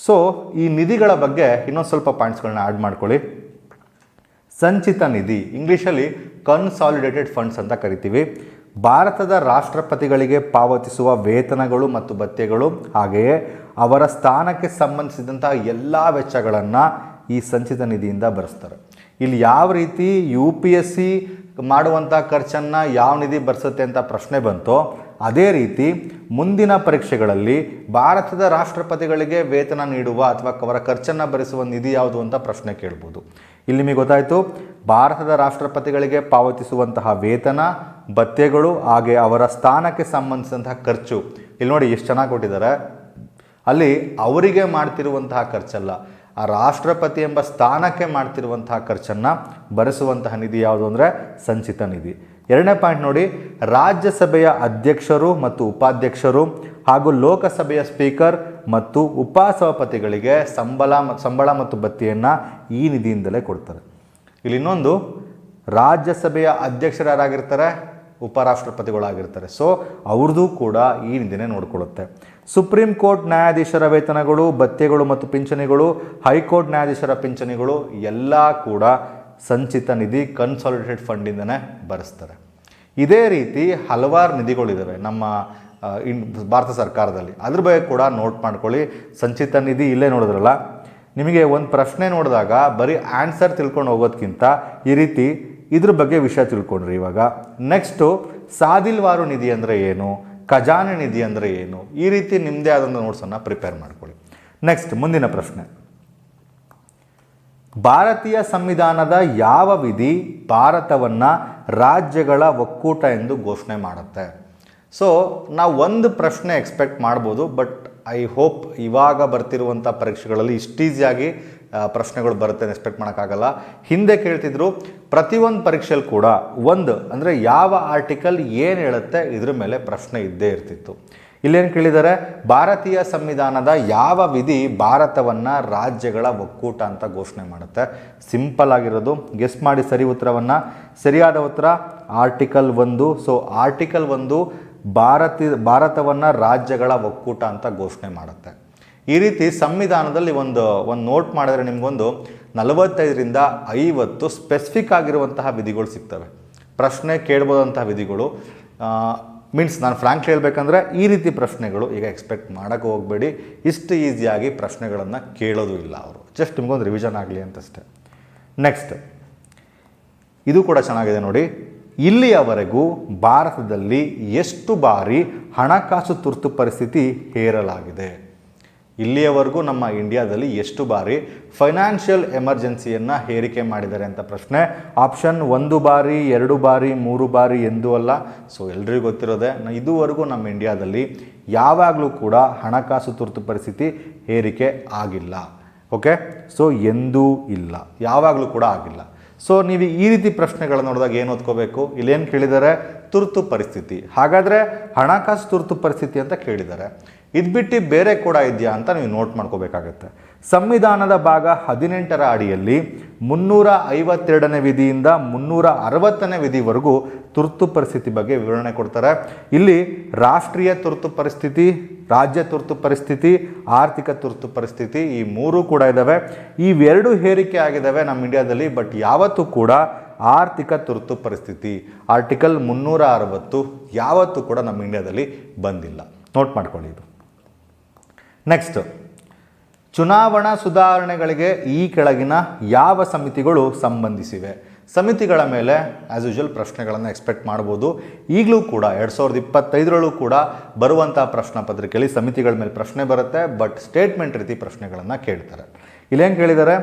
ಸೊ ಈ ನಿಧಿಗಳ ಬಗ್ಗೆ ಇನ್ನೊಂದು ಸ್ವಲ್ಪ ಪಾಯಿಂಟ್ಸ್ಗಳನ್ನ ಆ್ಯಡ್ ಮಾಡ್ಕೊಳ್ಳಿ. ಸಂಚಿತ ನಿಧಿ, ಇಂಗ್ಲೀಷಲ್ಲಿ ಕನ್ಸಾಲಿಡೇಟೆಡ್ ಫಂಡ್ಸ್ ಅಂತ ಕರಿತೀವಿ. ಭಾರತದ ರಾಷ್ಟ್ರಪತಿಗಳಿಗೆ ಪಾವತಿಸುವ ವೇತನಗಳು ಮತ್ತು ಭತ್ಯೆಗಳು, ಹಾಗೆಯೇ ಅವರ ಸ್ಥಾನಕ್ಕೆ ಸಂಬಂಧಿಸಿದಂತಹ ಎಲ್ಲ ವೆಚ್ಚಗಳನ್ನು ಈ ಸಂಚಿತ ನಿಧಿಯಿಂದ ಭರಿಸ್ತಾರೆ. ಇಲ್ಲಿ ಯಾವ ರೀತಿ ಯು ಪಿ ಎಸ್ ಸಿ ಮಾಡುವಂಥ ಖರ್ಚನ್ನು ಯಾವ ನಿಧಿ ಭರಿಸುತ್ತೆ ಅಂತ ಪ್ರಶ್ನೆ ಬಂತೋ ಅದೇ ರೀತಿ ಮುಂದಿನ ಪರೀಕ್ಷೆಗಳಲ್ಲಿ ಭಾರತದ ರಾಷ್ಟ್ರಪತಿಗಳಿಗೆ ವೇತನ ನೀಡುವ ಅಥವಾ ಅವರ ಖರ್ಚನ್ನು ಭರಿಸುವ ನಿಧಿ ಯಾವುದು ಅಂತ ಪ್ರಶ್ನೆ ಕೇಳ್ಬೋದು. ಇಲ್ಲಿ ನಿಮಗೆ ಗೊತ್ತಾಯಿತು, ಭಾರತದ ರಾಷ್ಟ್ರಪತಿಗಳಿಗೆ ಪಾವತಿಸುವಂತಹ ವೇತನ, ಭತ್ಯೆಗಳು, ಹಾಗೆ ಅವರ ಸ್ಥಾನಕ್ಕೆ ಸಂಬಂಧಿಸಿದಂತಹ ಖರ್ಚು. ಇಲ್ಲಿ ನೋಡಿ ಎಷ್ಟು ಚೆನ್ನಾಗಿ ಕೊಟ್ಟಿದ್ದಾರೆ. ಅಲ್ಲಿ ಅವರಿಗೆ ಮಾಡ್ತಿರುವಂತಹ ಖರ್ಚಲ್ಲ. ಆ ರಾಷ್ಟ್ರಪತಿ ಎಂಬ ಸ್ಥಾನಕ್ಕೆ ಮಾಡ್ತಿರುವಂತಹ ಖರ್ಚನ್ನು ಭರಿಸುವಂತಹ ನಿಧಿ ಯಾವುದು ಅಂದರೆ ಸಂಚಿತ ನಿಧಿ. ಎರಡನೇ ಪಾಯಿಂಟ್ ನೋಡಿ, ರಾಜ್ಯಸಭೆಯ ಅಧ್ಯಕ್ಷರು ಮತ್ತು ಉಪಾಧ್ಯಕ್ಷರು ಹಾಗೂ ಲೋಕಸಭೆಯ ಸ್ಪೀಕರ್ ಮತ್ತು ಉಪಸಭಾಪತಿಗಳಿಗೆ ಸಂಬಳ ಸಂಬಳ ಮತ್ತು ಬತ್ತಿಯನ್ನು ಈ ನಿಧಿಯಿಂದಲೇ ಕೊಡ್ತಾರೆ. ಇಲ್ಲಿ ಇನ್ನೊಂದು, ರಾಜ್ಯಸಭೆಯ ಅಧ್ಯಕ್ಷರು ಯಾರಾಗಿರ್ತಾರೆ? ಉಪರಾಷ್ಟ್ರಪತಿಗಳಾಗಿರ್ತಾರೆ. ಸೊ ಅವ್ರದ್ದು ಕೂಡ ಈ ನಿಧಿನೇ ನೋಡಿಕೊಳ್ಳುತ್ತೆ. ಸುಪ್ರೀಂ ಕೋರ್ಟ್ ನ್ಯಾಯಾಧೀಶರ ವೇತನಗಳು ಭತ್ಯೆಗಳು ಮತ್ತು ಪಿಂಚಣಿಗಳು, ಹೈಕೋರ್ಟ್ ನ್ಯಾಯಾಧೀಶರ ಪಿಂಚಣಿಗಳು ಎಲ್ಲ ಕೂಡ ಸಂಚಿತ ನಿಧಿ ಕನ್ಸಾಲಿಡೇಟೆಡ್ ಫಂಡಿಂದನೇ ಬರೆಸ್ತಾರೆ. ಇದೇ ರೀತಿ ಹಲವಾರು ನಿಧಿಗಳಿದ್ದಾವೆ ನಮ್ಮ ಇನ್, ಭಾರತ ಸರ್ಕಾರದಲ್ಲಿ. ಅದ್ರ ಬಗ್ಗೆ ಕೂಡ ನೋಟ್ ಮಾಡ್ಕೊಳ್ಳಿ. ಸಂಚಿತ ನಿಧಿ ಇಲ್ಲೇ ನೋಡಿದ್ರಲ್ಲ? ನಿಮಗೆ ಒಂದು ಪ್ರಶ್ನೆ ನೋಡಿದಾಗ ಬರೀ ಆನ್ಸರ್ ತಿಳ್ಕೊಂಡು ಹೋಗೋದಕ್ಕಿಂತ ಈ ರೀತಿ ಇದ್ರ ಬಗ್ಗೆ ವಿಷಯ ತಿಳ್ಕೊಂಡ್ರಿ ಇವಾಗ. ನೆಕ್ಸ್ಟು, ಸಾದಿಲ್ವಾರು ನಿಧಿ ಅಂದರೆ ಏನು? ಖಜಾನೆ ನಿಧಿ ಅಂದರೆ ಏನು? ಈ ರೀತಿ ನಿಮ್ಮದೇ ಆದಂಥ ನೋಟ್ಸನ್ನು ಪ್ರಿಪೇರ್ ಮಾಡಿಕೊಳ್ಳಿ. ನೆಕ್ಸ್ಟ್ ಮುಂದಿನ ಪ್ರಶ್ನೆ. ಭಾರತೀಯ ಸಂವಿಧಾನದ ಯಾವ ವಿಧಿ ಭಾರತವನ್ನು ರಾಜ್ಯಗಳ ಒಕ್ಕೂಟ ಎಂದು ಘೋಷಣೆ ಮಾಡುತ್ತೆ? ಸೊ ನಾವು ಒಂದು ಪ್ರಶ್ನೆ ಎಕ್ಸ್ಪೆಕ್ಟ್ ಮಾಡ್ಬೋದು ಬಟ್ ಐ ಹೋಪ್ ಇವಾಗ ಬರ್ತಿರುವಂಥ ಪರೀಕ್ಷೆಗಳಲ್ಲಿ ಇಷ್ಟು ಈಸಿಯಾಗಿ ಆ, ಪ್ರಶ್ನೆಗಳು ಬರುತ್ತೆ ಎಕ್ಸ್ಪೆಕ್ಟ್ ಮಾಡೋಕ್ಕಾಗಲ್ಲ. ಹಿಂದೆ ಕೇಳ್ತಿದ್ರು, ಪ್ರತಿಯೊಂದು ಪರೀಕ್ಷೆಯಲ್ಲಿ ಕೂಡ ಒಂದು, ಅಂದರೆ ಯಾವ ಆರ್ಟಿಕಲ್ ಏನು ಹೇಳುತ್ತೆ, ಇದ್ರ ಮೇಲೆ ಪ್ರಶ್ನೆ ಇದ್ದೇ ಇರ್ತಿತ್ತು. ಇಲ್ಲೇನು ಕೇಳಿದ್ದಾರೆ ಭಾರತೀಯ ಸಂವಿಧಾನದ ಯಾವ ವಿಧಿ ಭಾರತವನ್ನು ರಾಜ್ಯಗಳ ಒಕ್ಕೂಟ ಅಂತ ಘೋಷಣೆ ಮಾಡುತ್ತೆ. ಸಿಂಪಲ್ ಆಗಿರೋದು ಗೆಸ್ ಮಾಡಿ ಸರಿ ಉತ್ತರವನ್ನು. ಸರಿಯಾದ ಉತ್ತರ ಆರ್ಟಿಕಲ್ ಒಂದು. ಸೊ ಆರ್ಟಿಕಲ್ ಒಂದು ಭಾರತಿ, ಭಾರತವನ್ನು ರಾಜ್ಯಗಳ ಒಕ್ಕೂಟ ಅಂತ ಘೋಷಣೆ ಮಾಡುತ್ತೆ. ಈ ರೀತಿ ಸಂವಿಧಾನದಲ್ಲಿ ಒಂದು ಒಂದು ನೋಟ್ ಮಾಡಿದ್ರೆ ನಿಮಗೊಂದು ನಲವತ್ತೈದರಿಂದ ಐವತ್ತು ಸ್ಪೆಸಿಫಿಕ್ ಆಗಿರುವಂತಹ ವಿಧಿಗಳು ಸಿಗ್ತವೆ. ಪ್ರಶ್ನೆ ಕೇಳ್ಬೋದಂತಹ ವಿಧಿಗಳು. ಮೀನ್ಸ್ ನಾನು ಫ್ರಾಂಕ್ ಹೇಳಬೇಕಂದ್ರೆ ಈ ರೀತಿ ಪ್ರಶ್ನೆಗಳು ಈಗ ಎಕ್ಸ್ಪೆಕ್ಟ್ ಮಾಡೋಕ್ಕೆ ಹೋಗಬೇಡಿ. ಇಷ್ಟು ಈಸಿಯಾಗಿ ಪ್ರಶ್ನೆಗಳನ್ನು ಕೇಳೋದು ಇಲ್ಲ ಅವರು. ಜಸ್ಟ್ ನಿಮಗೊಂದು ರಿವಿಷನ್ ಆಗಲಿ ಅಂತಷ್ಟೇ. ನೆಕ್ಸ್ಟ್ ಇದು ಕೂಡ ಚೆನ್ನಾಗಿದೆ ನೋಡಿ. ಇಲ್ಲಿಯವರೆಗೂ ಭಾರತದಲ್ಲಿ ಎಷ್ಟು ಬಾರಿ ಹಣಕಾಸು ತುರ್ತು ಪರಿಸ್ಥಿತಿ ಹೇರಲಾಗಿದೆ? ಇಲ್ಲಿಯವರೆಗೂ ನಮ್ಮ ಇಂಡಿಯಾದಲ್ಲಿ ಎಷ್ಟು ಬಾರಿ ಫೈನಾನ್ಷಿಯಲ್ ಎಮರ್ಜೆನ್ಸಿಯನ್ನು ಹೇರಿಕೆ ಮಾಡಿದ್ದಾರೆ ಅಂತ ಪ್ರಶ್ನೆ. ಆಪ್ಷನ್ ಒಂದು ಬಾರಿ, ಎರಡು ಬಾರಿ, ಮೂರು ಬಾರಿ ಎಂದೂ ಅಲ್ಲ. ಸೊ, ಎಲ್ರಿಗೂ ಗೊತ್ತಿರೋದೆ ಇದುವರೆಗೂ ನಮ್ಮ ಇಂಡಿಯಾದಲ್ಲಿ ಯಾವಾಗಲೂ ಕೂಡ ಹಣಕಾಸು ತುರ್ತು ಪರಿಸ್ಥಿತಿ ಹೇರಿಕೆ ಆಗಿಲ್ಲ. ಓಕೆ? ಸೊ, ಎಂದೂ ಇಲ್ಲ. ಯಾವಾಗಲೂ ಕೂಡ ಆಗಿಲ್ಲ. ಸೊ, ನೀವು ಈ ರೀತಿ ಪ್ರಶ್ನೆಗಳನ್ನು ನೋಡಿದಾಗ ಏನು ಓದ್ಕೋಬೇಕು? ಇಲ್ಲೇನು ಕೇಳಿದ್ದಾರೆ ತುರ್ತು ಪರಿಸ್ಥಿತಿ. ಹಾಗಾದರೆ ಹಣಕಾಸು ತುರ್ತು ಪರಿಸ್ಥಿತಿ ಅಂತ ಕೇಳಿದ್ದಾರೆ ಇದು ಬಿಟ್ಟು ಬೇರೆ ಕೂಡ ಇದೆಯಾ ಅಂತ ನೀವು ನೋಟ್ ಮಾಡ್ಕೋಬೇಕಾಗತ್ತೆ. ಸಂವಿಧಾನದ ಭಾಗ ಹದಿನೆಂಟರ ಅಡಿಯಲ್ಲಿ ಮುನ್ನೂರ ಐವತ್ತೆರಡನೇ ವಿಧಿಯಿಂದ ಮುನ್ನೂರ ಅರವತ್ತನೇ ವಿಧಿವರೆಗೂ ತುರ್ತು ಪರಿಸ್ಥಿತಿ ಬಗ್ಗೆ ವಿವರಣೆ ಕೊಡ್ತಾರೆ. ಇಲ್ಲಿ ರಾಷ್ಟ್ರೀಯ ತುರ್ತು ಪರಿಸ್ಥಿತಿ, ರಾಜ್ಯ ತುರ್ತು ಪರಿಸ್ಥಿತಿ, ಆರ್ಥಿಕ ತುರ್ತು ಪರಿಸ್ಥಿತಿ ಈ ಮೂರು ಕೂಡ ಇದ್ದಾವೆ ಇವೆರಡು ಹೇರಿಕೆ ಆಗಿದ್ದಾವೆ ನಮ್ಮ ಇಂಡಿಯಾದಲ್ಲಿ, ಬಟ್ ಯಾವತ್ತೂ ಕೂಡ ಆರ್ಥಿಕ ತುರ್ತು ಪರಿಸ್ಥಿತಿ, ಆರ್ಟಿಕಲ್ ಮುನ್ನೂರ ಅರವತ್ತು ಯಾವತ್ತೂ ಕೂಡ ನಮ್ಮ ಇಂಡಿಯಾದಲ್ಲಿ ಬಂದಿಲ್ಲ. ನೋಟ್ ಮಾಡ್ಕೊಳ್ಳಿ ಇದು. ನೆಕ್ಸ್ಟ್ ಚುನಾವಣಾ ಸುಧಾರಣೆಗಳಿಗೆ ಈ ಕೆಳಗಿನ ಯಾವ ಸಮಿತಿಗಳು ಸಂಬಂಧಿಸಿವೆ? ಸಮಿತಿಗಳ ಮೇಲೆ ಆ್ಯಸ್ ಯೂಶುವಲ್ ಪ್ರಶ್ನೆಗಳನ್ನು ಎಕ್ಸ್ಪೆಕ್ಟ್ ಮಾಡ್ಬೋದು. ಈಗಲೂ ಕೂಡ, ಎರಡು ಸಾವಿರದ ಇಪ್ಪತ್ತೈದರಲ್ಲೂ ಕೂಡ ಬರುವಂಥ ಪ್ರಶ್ನೆ ಪತ್ರಿಕೆಯಲ್ಲಿ ಸಮಿತಿಗಳ ಮೇಲೆ ಪ್ರಶ್ನೆ ಬರುತ್ತೆ ಬಟ್ ಸ್ಟೇಟ್ಮೆಂಟ್ ರೀತಿ ಪ್ರಶ್ನೆಗಳನ್ನು ಕೇಳ್ತಾರೆ. ಇಲ್ಲೇನು ಕೇಳಿದ್ದಾರೆ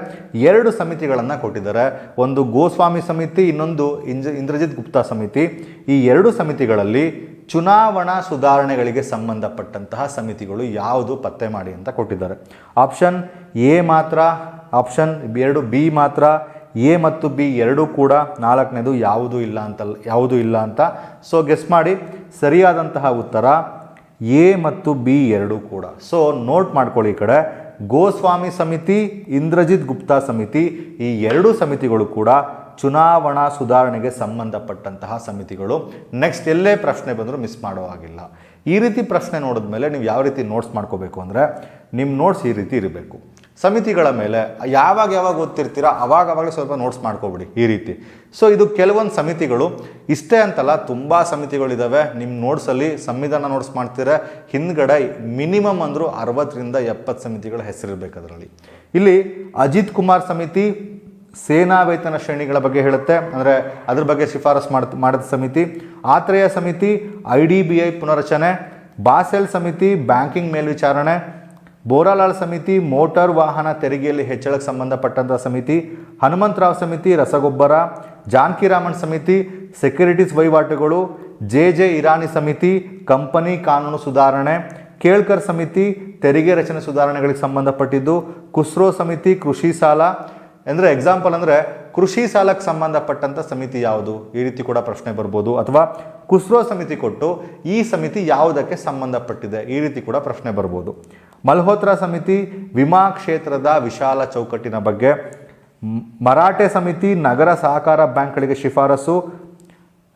ಎರಡು ಸಮಿತಿಗಳನ್ನು ಕೊಟ್ಟಿದ್ದಾರೆ. ಒಂದು ಗೋಸ್ವಾಮಿ ಸಮಿತಿ, ಇನ್ನೊಂದು ಇಂಜ ಇಂದ್ರಜಿತ್ ಗುಪ್ತಾ ಸಮಿತಿ. ಈ ಎರಡು ಸಮಿತಿಗಳಲ್ಲಿ ಚುನಾವಣಾ ಸುಧಾರಣೆಗಳಿಗೆ ಸಂಬಂಧಪಟ್ಟಂತಹ ಸಮಿತಿಗಳು ಯಾವುದು ಪತ್ತೆ ಮಾಡಿ ಅಂತ ಕೊಟ್ಟಿದ್ದಾರೆ. ಆಪ್ಷನ್ ಎ ಮಾತ್ರ, ಆಪ್ಷನ್ ಎರಡು ಬಿ ಮಾತ್ರ, ಎ ಮತ್ತು ಬಿ ಎರಡೂ ಕೂಡ ನಾಲ್ಕನೇದು ಯಾವುದೂ ಇಲ್ಲ ಅಂತ, ಯಾವುದೂ ಇಲ್ಲ ಅಂತ. ಸೊ ಗೆಸ್ ಮಾಡಿ. ಸರಿಯಾದಂತಹ ಉತ್ತರ ಎ ಮತ್ತು ಬಿ ಎರಡೂ ಕೂಡ. ಸೊ ನೋಟ್ ಮಾಡ್ಕೊಳ್ಳಿ ಈ ಕಡೆ. ಗೋಸ್ವಾಮಿ ಸಮಿತಿ, ಇಂದ್ರಜಿತ್ ಗುಪ್ತಾ ಸಮಿತಿ, ಈ ಎರಡೂ ಸಮಿತಿಗಳು ಕೂಡ ಚುನಾವಣಾ ಸುಧಾರಣೆಗೆ ಸಂಬಂಧಪಟ್ಟಂತಹ ಸಮಿತಿಗಳು. ನೆಕ್ಸ್ಟ್ ಎಲ್ಲೇ ಪ್ರಶ್ನೆ ಬಂದರೂ ಮಿಸ್ ಮಾಡೋ ಹಾಗಿಲ್ಲ. ಈ ರೀತಿ ಪ್ರಶ್ನೆ ನೋಡಿದ್ಮೇಲೆ ನೀವು ಯಾವ ರೀತಿ ನೋಟ್ಸ್ ಮಾಡ್ಕೋಬೇಕು ಅಂದರೆ ನಿಮ್ಮ ನೋಟ್ಸ್ ಈ ರೀತಿ ಇರಬೇಕು. ಸಮಿತಿಗಳ ಮೇಲೆ ಯಾವಾಗ ಯಾವಾಗ ಓದ್ತಿರ್ತೀರ ಅವಾಗ ಅವಾಗಲೇ ಸ್ವಲ್ಪ ನೋಟ್ಸ್ ಮಾಡ್ಕೊಬಿಡಿ ಈ ರೀತಿ. ಸೊ ಇದು ಕೆಲವೊಂದು ಸಮಿತಿಗಳು. ಇಷ್ಟೇ ಅಂತಲ್ಲ, ತುಂಬ ಸಮಿತಿಗಳಿದ್ದಾವೆ ನಿಮ್ಮ ನೋಟ್ಸಲ್ಲಿ ಸಂವಿಧಾನ ನೋಟ್ಸ್ ಮಾಡ್ತೀರಾ. ಹಿಂದ್ಗಡೆ ಮಿನಿಮಮ್ ಅಂದರೂ ಅರವತ್ತರಿಂದ ಎಪ್ಪತ್ತು ಸಮಿತಿಗಳ ಹೆಸರಿರಬೇಕು ಅದರಲ್ಲಿ. ಇಲ್ಲಿ ಅಜಿತ್ ಕುಮಾರ್ ಸಮಿತಿ, ಸೇನಾ ವೇತನ ಶ್ರೇಣಿಗಳ ಬಗ್ಗೆ ಹೇಳುತ್ತೆ. ಅಂದರೆ ಅದ್ರ ಬಗ್ಗೆ ಶಿಫಾರಸ್ ಮಾಡ್ ಮಾಡಿದ ಸಮಿತಿ. ಆತ್ರೇಯ ಸಮಿತಿ, ಐ ಡಿ ಬಿ ಐ ಪುನರಚನೆ ಬಾಸೆಲ್ ಸಮಿತಿ, ಬ್ಯಾಂಕಿಂಗ್ ಮೇಲ್ವಿಚಾರಣೆ. ಬೋರಾಲಾಲ್ ಸಮಿತಿ, ಮೋಟಾರ್ ವಾಹನ ತೆರಿಗೆಯಲ್ಲಿ ಹೆಚ್ಚಳಕ್ಕೆ ಸಂಬಂಧಪಟ್ಟಂಥ ಸಮಿತಿ, ಹನುಮಂತರಾವ್ ಸಮಿತಿ, ರಸಗೊಬ್ಬರ, ಜಾನಕಿರಾಮನ್ ಸಮಿತಿ, ಸೆಕ್ಯೂರಿಟೀಸ್ ವಹಿವಾಟುಗಳು, ಜೆ ಜೆ ಇರಾನಿ ಸಮಿತಿ, ಕಂಪನಿ ಕಾನೂನು ಸುಧಾರಣೆ, ಕೇಳ್ಕರ್ ಸಮಿತಿ, ತೆರಿಗೆ ರಚನೆ ಸುಧಾರಣೆಗಳಿಗೆ ಸಂಬಂಧಪಟ್ಟಿದ್ದು ಕುಸ್ರೋ ಸಮಿತಿ, ಕೃಷಿ ಸಾಲ. ಅಂದರೆ ಎಕ್ಸಾಂಪಲ್ ಅಂದರೆ ಕೃಷಿ ಸಾಲಕ್ಕೆ ಸಂಬಂಧಪಟ್ಟಂಥ ಸಮಿತಿ ಯಾವುದು? ಈ ರೀತಿ ಕೂಡ ಪ್ರಶ್ನೆ ಬರ್ಬೋದು. ಅಥವಾ ಕುಸ್ರೋ ಸಮಿತಿ ಕೊಟ್ಟು ಈ ಸಮಿತಿ ಯಾವುದಕ್ಕೆ ಸಂಬಂಧಪಟ್ಟಿದೆ? ಈ ರೀತಿ ಕೂಡ ಪ್ರಶ್ನೆ ಬರ್ಬೋದು. ಮಲ್ಹೋತ್ರಾ ಸಮಿತಿ ವಿಮಾ ಕ್ಷೇತ್ರದ ವಿಶಾಲ ಚೌಕಟ್ಟಿನ ಬಗ್ಗೆ, ಮರಾಠೆ ಸಮಿತಿ ನಗರ ಸಹಕಾರ ಬ್ಯಾಂಕ್ಗಳಿಗೆ ಶಿಫಾರಸು,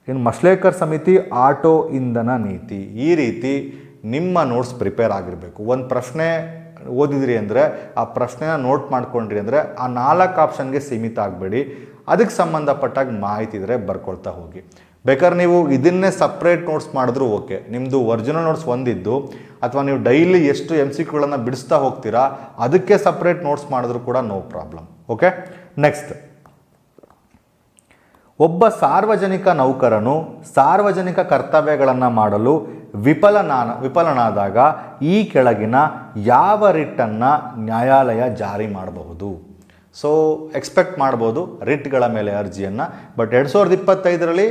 ಇನ್ನು ಮಸ್ಲೇಕರ್ ಸಮಿತಿ ಆಟೋ ಇಂಧನ ನೀತಿ. ಈ ರೀತಿ ನಿಮ್ಮ ನೋಟ್ಸ್ ಪ್ರಿಪೇರ್ ಆಗಿರಬೇಕು. ಒಂದು ಪ್ರಶ್ನೆ ಓದಿದ್ರಿ ಅಂದರೆ, ಆ ಪ್ರಶ್ನೆನ ನೋಟ್ ಮಾಡ್ಕೊಂಡ್ರಿ ಅಂದರೆ, ಆ ನಾಲ್ಕು ಆಪ್ಷನ್ಗೆ ಸೀಮಿತ ಆಗಬೇಡಿ. ಅದಕ್ಕೆ ಸಂಬಂಧಪಟ್ಟಾಗ ಮಾಹಿತಿ ಇದ್ದರೆ ಬರ್ಕೊಳ್ತಾ ಹೋಗಿ. ಬೇಕಾದ್ರೆ ನೀವು ಇದನ್ನೇ ಸಪ್ರೇಟ್ ನೋಟ್ಸ್ ಮಾಡಿದ್ರೂ ಓಕೆ ನಿಮ್ಮದು ಒರಿಜಿನಲ್ ನೋಟ್ಸ್ ಒಂದಿದ್ದು, ಅಥವಾ ನೀವು ಡೈಲಿ ಎಷ್ಟು ಎಂ ಸಿ ಕ್ಯೂಗಳನ್ನು ಬಿಡಿಸ್ತಾ ಹೋಗ್ತೀರಾ, ಅದಕ್ಕೆ ಸಪ್ರೇಟ್ ನೋಟ್ಸ್ ಮಾಡಿದ್ರು ಕೂಡ ನೋ ಪ್ರಾಬ್ಲಮ್ ಓಕೆ ನೆಕ್ಸ್ಟ್ ಒಬ್ಬ ಸಾರ್ವಜನಿಕ ನೌಕರನು ಸಾರ್ವಜನಿಕ ಕರ್ತವ್ಯಗಳನ್ನು ಮಾಡಲು ವಿಫಲನಾನ, ವಿಫಲನಾದಾಗ ಈ ಕೆಳಗಿನ ಯಾವ ರಿಟ್ಟನ್ನು ನ್ಯಾಯಾಲಯ ಜಾರಿ ಮಾಡಬಹುದು. ಸೊ ಎಕ್ಸ್ಪೆಕ್ಟ್ ಮಾಡ್ಬೋದು ರಿಟ್ಗಳ ಮೇಲೆ ಅರ್ಜಿಯನ್ನು. ಬಟ್ ಎರಡು ಸಾವಿರದ ಇಪ್ಪತ್ತೈದರಲ್ಲಿ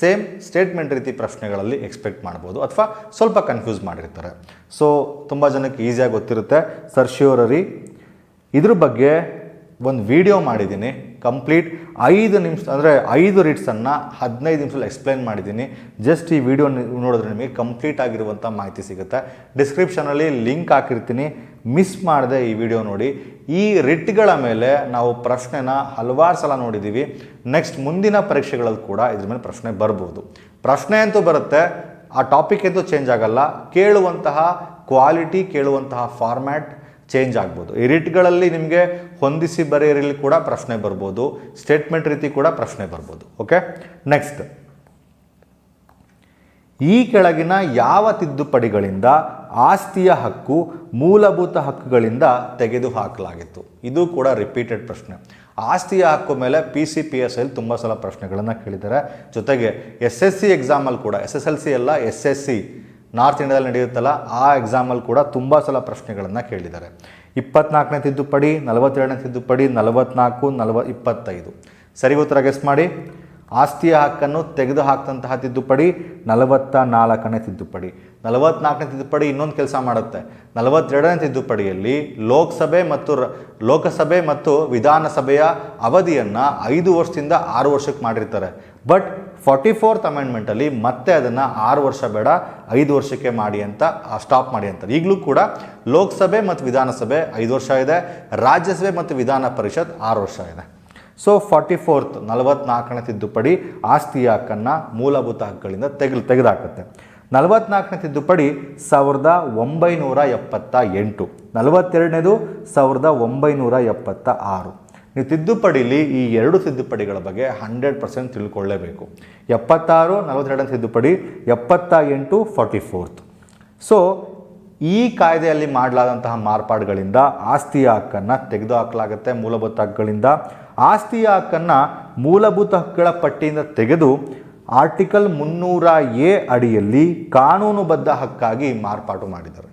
ಸೇಮ್ ಸ್ಟೇಟ್ಮೆಂಟ್ ರೀತಿ ಪ್ರಶ್ನೆಗಳಲ್ಲಿ ಎಕ್ಸ್ಪೆಕ್ಟ್ ಮಾಡ್ಬೋದು ಅಥವಾ ಸ್ವಲ್ಪ ಕನ್ಫ್ಯೂಸ್ ಮಾಡಿರ್ತಾರೆ. ಸೊ ತುಂಬ ಜನಕ್ಕೆ ಈಸಿಯಾಗಿ ಗೊತ್ತಿರುತ್ತೆ. ಸರ್ಶ್ಯೂರರಿ ಇದ್ರ ಬಗ್ಗೆ ಒಂದು ವಿಡಿಯೋ ಮಾಡಿದ್ದೀನಿ. ಕಂಪ್ಲೀಟ್ ಐದು ನಿಮಿಷ, ಅಂದರೆ ಐದು ರಿಟ್ಸನ್ನು ಹದಿನೈದು ನಿಮಿಷದಲ್ಲಿ ಎಕ್ಸ್ಪ್ಲೈನ್ ಮಾಡಿದ್ದೀನಿ. ಜಸ್ಟ್ ಈ ವಿಡಿಯೋ ನೋಡಿದ್ರೆ ನಿಮಗೆ ಕಂಪ್ಲೀಟ್ ಆಗಿರುವಂಥ ಮಾಹಿತಿ ಸಿಗುತ್ತೆ. ಡಿಸ್ಕ್ರಿಪ್ಷನಲ್ಲಿ ಲಿಂಕ್ ಹಾಕಿರ್ತೀನಿ. ಮಿಸ್ ಮಾಡದೆ ಈ ವಿಡಿಯೋ ನೋಡಿ. ಈ ರಿಟ್ಗಳ ಮೇಲೆ ನಾವು ಪ್ರಶ್ನೆನ ಹಲವಾರು ಸಲ ನೋಡಿದ್ದೀವಿ ನೆಕ್ಸ್ಟ್ ಮುಂದಿನ ಪರೀಕ್ಷೆಗಳಲ್ಲಿ ಕೂಡ ಇದ್ರ ಮೇಲೆ ಪ್ರಶ್ನೆ ಬರ್ಬೋದು. ಪ್ರಶ್ನೆ ಅಂತೂ ಬರುತ್ತೆ. ಆ ಟಾಪಿಕ್ ಅಂತೂ ಚೇಂಜ್ ಆಗಲ್ಲ. ಕೇಳುವಂತಹ ಕ್ವಾಲಿಟಿ ಕೇಳುವಂತಹ ಫಾರ್ಮ್ಯಾಟ್ ಚೇಂಜ್ ಆಗ್ಬೋದು. ಈ ರಿಟ್ಗಳಲ್ಲಿ ನಿಮಗೆ ಹೊಂದಿಸಿ ಬರೆಯರಲ್ಲಿ ಕೂಡ ಪ್ರಶ್ನೆ ಬರ್ಬೋದು. ಸ್ಟೇಟ್ಮೆಂಟ್ ರೀತಿ ಕೂಡ ಪ್ರಶ್ನೆ ಬರ್ಬೋದು. ಓಕೆ ನೆಕ್ಸ್ಟ್ ಈ ಕೆಳಗಿನ ಯಾವ ತಿದ್ದುಪಡಿಗಳಿಂದ ಆಸ್ತಿಯ ಹಕ್ಕು ಮೂಲಭೂತ ಹಕ್ಕುಗಳಿಂದ ತೆಗೆದುಹಾಕಲಾಗಿತ್ತು? ಇದು ಕೂಡ ರಿಪೀಟೆಡ್ ಪ್ರಶ್ನೆ. ಆಸ್ತಿಯ ಹಕ್ಕು ಮೇಲೆ ಪಿ ಸಿ ಪಿ ಎಸ್ ಎಲ್ಲಿ ತುಂಬ ಸಲ ಪ್ರಶ್ನೆಗಳನ್ನು ಕೇಳಿದ್ದಾರೆ. ಜೊತೆಗೆ ಎಸ್ ಎಸ್ ಸಿ ಎಕ್ಸಾಮಲ್ಲಿ ಕೂಡ ಎಸ್ ಎಸ್ ಎಲ್ ಸಿ ಎಲ್ಲ ಎಸ್ ಎಸ್ ಸಿ ನಾರ್ತ್ ಇಂಡಿಯಾದಲ್ಲಿ ನಡೆಯುತ್ತಲ್ಲ, ಆ ಎಕ್ಸಾಮಲ್ಲಿ ಕೂಡ ತುಂಬ ಸಲ ಪ್ರಶ್ನೆಗಳನ್ನು ಕೇಳಿದ್ದಾರೆ. ಇಪ್ಪತ್ನಾಲ್ಕನೇ ತಿದ್ದುಪಡಿ, ನಲವತ್ತೆರಡನೇ ತಿದ್ದುಪಡಿ, ನಲವತ್ನಾಲ್ಕು, ನಲವ, ಇಪ್ಪತ್ತೈದು. ಸರಿ, ಉತ್ತರ ಗೆಸ್ ಮಾಡಿ. ಆಸ್ತಿಯ ಹಕ್ಕನ್ನು ತೆಗೆದು ಹಾಕ್ತಂತಹ ತಿದ್ದುಪಡಿ ನಲವತ್ತ ನಾಲ್ಕನೇ ತಿದ್ದುಪಡಿ. ನಲವತ್ನಾಲ್ಕನೇ ತಿದ್ದುಪಡಿ ಇನ್ನೊಂದು ಕೆಲಸ ಮಾಡುತ್ತೆ. ನಲವತ್ತೆರಡನೇ ತಿದ್ದುಪಡಿಯಲ್ಲಿ ಲೋಕಸಭೆ ಮತ್ತು ಲೋಕಸಭೆ ಮತ್ತು ವಿಧಾನಸಭೆಯ ಅವಧಿಯನ್ನು ಐದು ವರ್ಷದಿಂದ ಆರು ವರ್ಷಕ್ಕೆ ಮಾಡಿರ್ತಾರೆ. ಬಟ್ ಫಾರ್ಟಿ ಫೋರ್ತ್ ಅಮೆಂಡ್ಮೆಂಟಲ್ಲಿ ಮತ್ತೆ ಅದನ್ನು ಆರು ವರ್ಷ ಬೇಡ, ಐದು ವರ್ಷಕ್ಕೆ ಮಾಡಿ ಅಂತ ಸ್ಟಾಪ್ ಮಾಡಿ ಅಂತಾರೆ ಈಗಲೂ ಕೂಡ ಲೋಕಸಭೆ ಮತ್ತು ವಿಧಾನಸಭೆ ಐದು ವರ್ಷ ಇದೆ, ರಾಜ್ಯಸಭೆ ಮತ್ತು ವಿಧಾನ ಪರಿಷತ್ ಆರು ವರ್ಷ ಇದೆ. ಸೊ ಫಾರ್ಟಿ ಫೋರ್ತ್ ನಲವತ್ನಾಲ್ಕನೇ ತಿದ್ದುಪಡಿ ಆಸ್ತಿಯ ಹಕ್ಕನ್ನು ಮೂಲಭೂತ ಹಕ್ಕುಗಳಿಂದ ತೆಗೆದು ತೆಗೆದುಹಾಕುತ್ತೆ ನಲವತ್ನಾಲ್ಕನೇ ತಿದ್ದುಪಡಿ ಸಾವಿರದ ಒಂಬೈನೂರ ಎಪ್ಪತ್ತ ಎಂಟು. ನಲವತ್ತೆರಡನೇದು ಸಾವಿರದ ಒಂಬೈನೂರ ಎಪ್ಪತ್ತ ಆರು. ನೀವು ತಿದ್ದುಪಡಿಲಿ ಈ ಎರಡು ತಿದ್ದುಪಡಿಗಳ ಬಗ್ಗೆ ಹಂಡ್ರೆಡ್ ಪರ್ಸೆಂಟ್ ತಿಳ್ಕೊಳ್ಳೇಬೇಕು. ಎಪ್ಪತ್ತಾರು, ನಲವತ್ತೆರಡನೇ ತಿದ್ದುಪಡಿ ಎಪ್ಪತ್ತ ಎಂಟು ಫಾರ್ಟಿ ಫೋರ್ತ್. ಸೊ ಈ ಕಾಯ್ದೆಯಲ್ಲಿ ಮಾಡಲಾದಂತಹ ಮಾರ್ಪಾಡುಗಳಿಂದ ಆಸ್ತಿಯ ಹಕ್ಕನ್ನು ತೆಗೆದುಹಾಕಲಾಗುತ್ತೆ ಮೂಲಭೂತ ಹಕ್ಕುಗಳಿಂದ. ಆಸ್ತಿಯ ಹಕ್ಕನ್ನು ಮೂಲಭೂತ ಹಕ್ಕುಗಳ ಪಟ್ಟಿಯಿಂದ ತೆಗೆದು ಆರ್ಟಿಕಲ್ ಮುನ್ನೂರ ಎ ಅಡಿಯಲ್ಲಿ ಕಾನೂನುಬದ್ಧ ಹಕ್ಕಾಗಿ ಮಾರ್ಪಾಟು ಮಾಡಿದ್ದಾರೆ.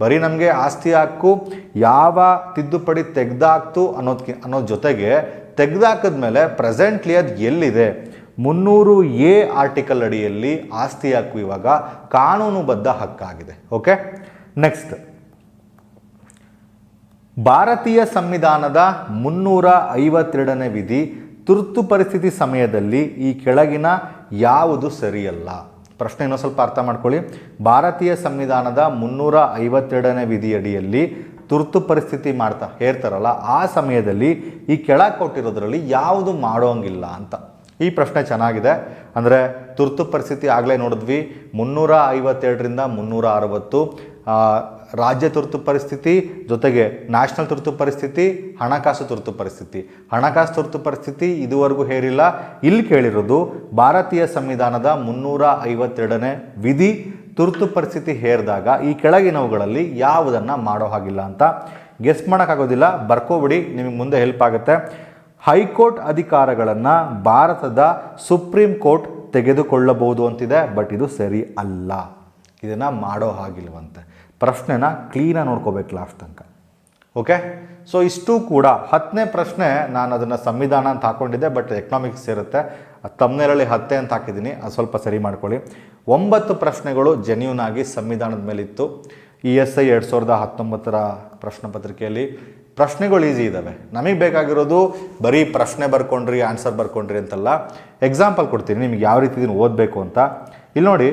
ಬರೀ ನಮಗೆ ಆಸ್ತಿ ಹಕ್ಕು ಯಾವ ತಿದ್ದುಪಡಿ ತೆಗೆದಾಕ್ತು ಅನ್ನೋದಕ್ಕೆ ಅನ್ನೋದ್ರ ಜೊತೆಗೆ ತೆಗೆದಾಕಿದ್ಮೇಲೆ ಪ್ರೆಸೆಂಟ್ಲಿ ಅದು ಎಲ್ಲಿದೆ? ಮುನ್ನೂರು ಎ ಆರ್ಟಿಕಲ್ ಅಡಿಯಲ್ಲಿ ಆಸ್ತಿ ಹಕ್ಕು ಇವಾಗ ಕಾನೂನುಬದ್ಧ ಹಕ್ಕಾಗಿದೆ. ಓಕೆ ನೆಕ್ಸ್ಟ್ ಭಾರತೀಯ ಸಂವಿಧಾನದ ಮುನ್ನೂರ ಐವತ್ತೆರಡನೇ ವಿಧಿ ತುರ್ತು ಪರಿಸ್ಥಿತಿ ಸಮಯದಲ್ಲಿ ಈ ಕೆಳಗಿನ ಯಾವುದು ಸರಿಯಲ್ಲ? ಪ್ರಶ್ನೆ ಇನ್ನೊಂದು ಸ್ವಲ್ಪ ಅರ್ಥ ಮಾಡ್ಕೊಳ್ಳಿ. ಭಾರತೀಯ ಸಂವಿಧಾನದ ಮುನ್ನೂರ ಐವತ್ತೆರಡನೇ ವಿಧಿಯಡಿಯಲ್ಲಿ ತುರ್ತು ಪರಿಸ್ಥಿತಿ ಮಾಡ್ತಾ ಹೇಳ್ತಾರಲ್ಲ, ಆ ಸಮಯದಲ್ಲಿ ಈ ಕೆಳ ಕೊಟ್ಟಿರೋದ್ರಲ್ಲಿ ಯಾವುದು ಮಾಡೋಂಗಿಲ್ಲ ಅಂತ. ಈ ಪ್ರಶ್ನೆ ಚೆನ್ನಾಗಿದೆ. ಅಂದರೆ ತುರ್ತು ಪರಿಸ್ಥಿತಿ ಆಗಲೇ ನೋಡಿದ್ವಿ ಮುನ್ನೂರ ಐವತ್ತೆರಡರಿಂದ ಮುನ್ನೂರ ಅರವತ್ತು ರಾಜ್ಯ ತುರ್ತು ಪರಿಸ್ಥಿತಿ, ಜೊತೆಗೆ ನ್ಯಾಷನಲ್ ತುರ್ತು ಪರಿಸ್ಥಿತಿ, ಹಣಕಾಸು ತುರ್ತು ಪರಿಸ್ಥಿತಿ. ಹಣಕಾಸು ತುರ್ತು ಪರಿಸ್ಥಿತಿ ಇದುವರೆಗೂ ಹೇರಿಲ್ಲ. ಇಲ್ಲಿ ಕೇಳಿರೋದು, ಭಾರತೀಯ ಸಂವಿಧಾನದ ಮುನ್ನೂರ ಐವತ್ತೆರಡನೇ ವಿಧಿ ತುರ್ತು ಪರಿಸ್ಥಿತಿ ಹೇರಿದಾಗ ಈ ಕೆಳಗಿನವುಗಳಲ್ಲಿ ಯಾವುದನ್ನು ಮಾಡೋ ಹಾಗಿಲ್ಲ ಅಂತ. ಗೆಸ್ ಮಾಡೋಕ್ಕಾಗೋದಿಲ್ಲ ಬರ್ಕೋಬಿಡಿ ನಿಮಗೆ ಮುಂದೆ ಹೆಲ್ಪ್ ಆಗುತ್ತೆ. ಹೈಕೋರ್ಟ್ ಅಧಿಕಾರಗಳನ್ನು ಭಾರತದ ಸುಪ್ರೀಂ ಕೋರ್ಟ್ ತೆಗೆದುಕೊಳ್ಳಬಹುದು ಅಂತಿದೆ, ಬಟ್ ಇದು ಸರಿ ಅಲ್ಲ. ಇದನ್ನು ಮಾಡೋ ಹಾಗಿಲ್ವಂತೆ. ಪ್ರಶ್ನೆನ ಕ್ಲೀನಾಗಿ ನೋಡ್ಕೋಬೇಕು ಲಾಸ್ಟ್ ತನಕ. ಓಕೆ ಸೊ ಇಷ್ಟು ಕೂಡ ಹತ್ತನೇ ಪ್ರಶ್ನೆ ನಾನು ಅದನ್ನು ಸಂವಿಧಾನ ಅಂತ ಹಾಕೊಂಡಿದ್ದೆ ಬಟ್ ಎಕನಾಮಿಕ್ಸ್ ಇರುತ್ತೆ. ತಮ್ಮನೇರಲ್ಲಿ ಹತ್ತೆ ಅಂತ ಹಾಕಿದ್ದೀನಿ, ಅದು ಸ್ವಲ್ಪ ಸರಿ ಮಾಡ್ಕೊಳ್ಳಿ. ಒಂಬತ್ತು ಪ್ರಶ್ನೆಗಳು ಜೆನ್ಯೂನ್ ಆಗಿ ಸಂವಿಧಾನದ ಮೇಲಿತ್ತು. ಇ ಎಸ್ ಐ ಎರಡು ಸಾವಿರದ ಹತ್ತೊಂಬತ್ತರ ಪ್ರಶ್ನೆ ಪತ್ರಿಕೆಯಲ್ಲಿ ಪ್ರಶ್ನೆಗಳು ಈಸಿ ಇದ್ದಾವೆ ನಮಗೆ ಬೇಕಾಗಿರೋದು ಬರೀ ಪ್ರಶ್ನೆ ಬರ್ಕೊಂಡ್ರಿ ಆನ್ಸರ್ ಬರ್ಕೊಂಡ್ರಿ ಅಂತಲ್ಲ. ಎಕ್ಸಾಂಪಲ್ ಕೊಡ್ತೀನಿ, ನಿಮಗೆ ಯಾವ ರೀತಿ ಇದನ್ನು ಓದಬೇಕು ಅಂತ. ಇಲ್ಲಿ ನೋಡಿ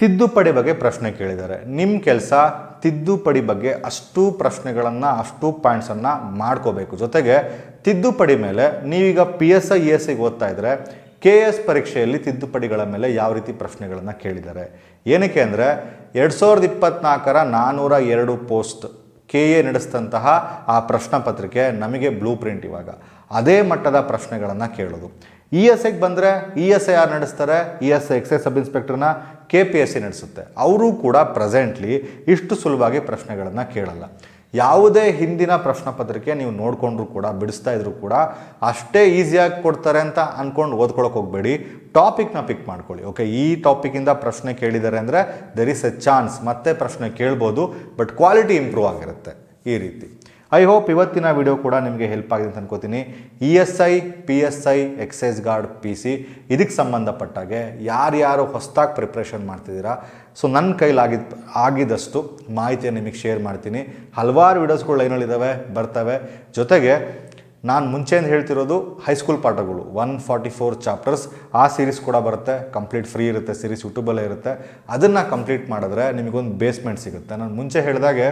ತಿದ್ದುಪಡಿ ಬಗ್ಗೆ ಪ್ರಶ್ನೆ ಕೇಳಿದ್ದಾರೆ. ನಿಮ್ಮ ಕೆಲಸ ತಿದ್ದುಪಡಿ ಬಗ್ಗೆ ಅಷ್ಟು ಪ್ರಶ್ನೆಗಳನ್ನು, ಅಷ್ಟು ಪಾಯಿಂಟ್ಸನ್ನು ಮಾಡ್ಕೋಬೇಕು. ಜೊತೆಗೆ ತಿದ್ದುಪಡಿ ಮೇಲೆ ನೀವೀಗ P S I E S ಐಗೆ ಓದ್ತಾ ಇದ್ದರೆ ಕೆ ಎಸ್ ಪರೀಕ್ಷೆಯಲ್ಲಿ ತಿದ್ದುಪಡಿಗಳ ಮೇಲೆ ಯಾವ ರೀತಿ ಪ್ರಶ್ನೆಗಳನ್ನು ಕೇಳಿದ್ದಾರೆ? ಏನಕ್ಕೆ ಅಂದರೆ ಎರಡು ಸಾವಿರದ ಇಪ್ಪತ್ನಾಲ್ಕರ ನಾನ್ನೂರ ಎರಡು ಪೋಸ್ಟ್ ಕೆ ಎ ನಡೆಸಿದಂತಹ ಆ ಪ್ರಶ್ನೆ ಪತ್ರಿಕೆ ನಮಗೆ ಬ್ಲೂ ಪ್ರಿಂಟ್ ಇವಾಗ. ಅದೇ ಮಟ್ಟದ ಪ್ರಶ್ನೆಗಳನ್ನು ಕೇಳೋದು. ಇ ಎಸ್ ಐಗೆ ಬಂದರೆ ಇ ಎಸ್ ಐ ಯಾರು ನಡೆಸ್ತಾರೆ? E S I excise sub ಇನ್ಸ್ಪೆಕ್ಟರ್ನ K P S C ನಡೆಸುತ್ತೆ. ಅವರು ಕೂಡ ಪ್ರೆಸೆಂಟ್ಲಿ ಇಷ್ಟು ಸುಲಭವಾಗಿ ಪ್ರಶ್ನೆಗಳನ್ನು ಕೇಳಲ್ಲ. ಯಾವುದೇ ಹಿಂದಿನ ಪ್ರಶ್ನೆ ಪತ್ರಿಕೆ ನೀವು ನೋಡಿಕೊಂಡ್ರು ಕೂಡ, ಬಿಡಿಸ್ತಾ ಇದ್ರು ಕೂಡ ಅಷ್ಟೇ ಈಸಿಯಾಗಿ ಕೊಡ್ತಾರೆ ಅಂತ ಅಂದ್ಕೊಂಡು ಓದ್ಕೊಳಕ್ಕೆ ಹೋಗಬೇಡಿ. ಟಾಪಿಕ್ನ ಪಿಕ್ ಮಾಡ್ಕೊಳ್ಳಿ. ಓಕೆ ಈ ಟಾಪಿಕಿಂದ ಪ್ರಶ್ನೆ ಕೇಳಿದ್ದಾರೆ ಅಂದರೆ ದೆರ್ ಇಸ್ ಎ ಚಾನ್ಸ್ ಮತ್ತೆ ಪ್ರಶ್ನೆ ಕೇಳ್ಬೋದು ಬಟ್ ಕ್ವಾಲಿಟಿ ಇಂಪ್ರೂವ್ ಆಗಿರುತ್ತೆ ಈ ರೀತಿ. ಐ ಹೋಪ್ ಇವತ್ತಿನ ವಿಡಿಯೋ ಕೂಡ ನಿಮಗೆ ಹೆಲ್ಪ್ ಆಗಿದೆ ಅಂತ ಅನ್ಕೋತೀನಿ. E S I P S I excise guard P C ಇದಕ್ಕೆ ಸಂಬಂಧಪಟ್ಟಾಗೆ ಯಾರ್ಯಾರು ಹೊಸದಾಗಿ ಪ್ರಿಪ್ರೇಷನ್ ಮಾಡ್ತಿದ್ದೀರಾ ಸೊ ನನ್ನ ಕೈಲಾಗಿದ್ದು ಆಗಿದ್ದಷ್ಟು ಮಾಹಿತಿಯನ್ನು ನಿಮಗೆ ಶೇರ್ ಮಾಡ್ತೀನಿ. ಹಲವಾರು ವಿಡಿಯೋಸ್ಗಳು ಲೈನಲ್ಲಿದ್ದಾವೆ ಬರ್ತವೆ. ಜೊತೆಗೆ ನಾನು ಮುಂಚೆಯಿಂದ ಹೇಳ್ತಿರೋದು high school school one forty four chapters ಆ ಸೀರೀಸ್ ಕೂಡ ಬರುತ್ತೆ ಕಂಪ್ಲೀಟ್ ಫ್ರೀ ಇರುತ್ತೆ ಸೀರೀಸ್ ಯೂಟ್ಯೂಬಲ್ಲೇ ಇರುತ್ತೆ. ಅದನ್ನು ಕಂಪ್ಲೀಟ್ ಮಾಡಿದ್ರೆ ನಿಮಗೊಂದು ಬೇಸ್ಮೆಂಟ್ ಸಿಗುತ್ತೆ. ನಾನು ಮುಂಚೆ ಹೇಳಿದಾಗೆ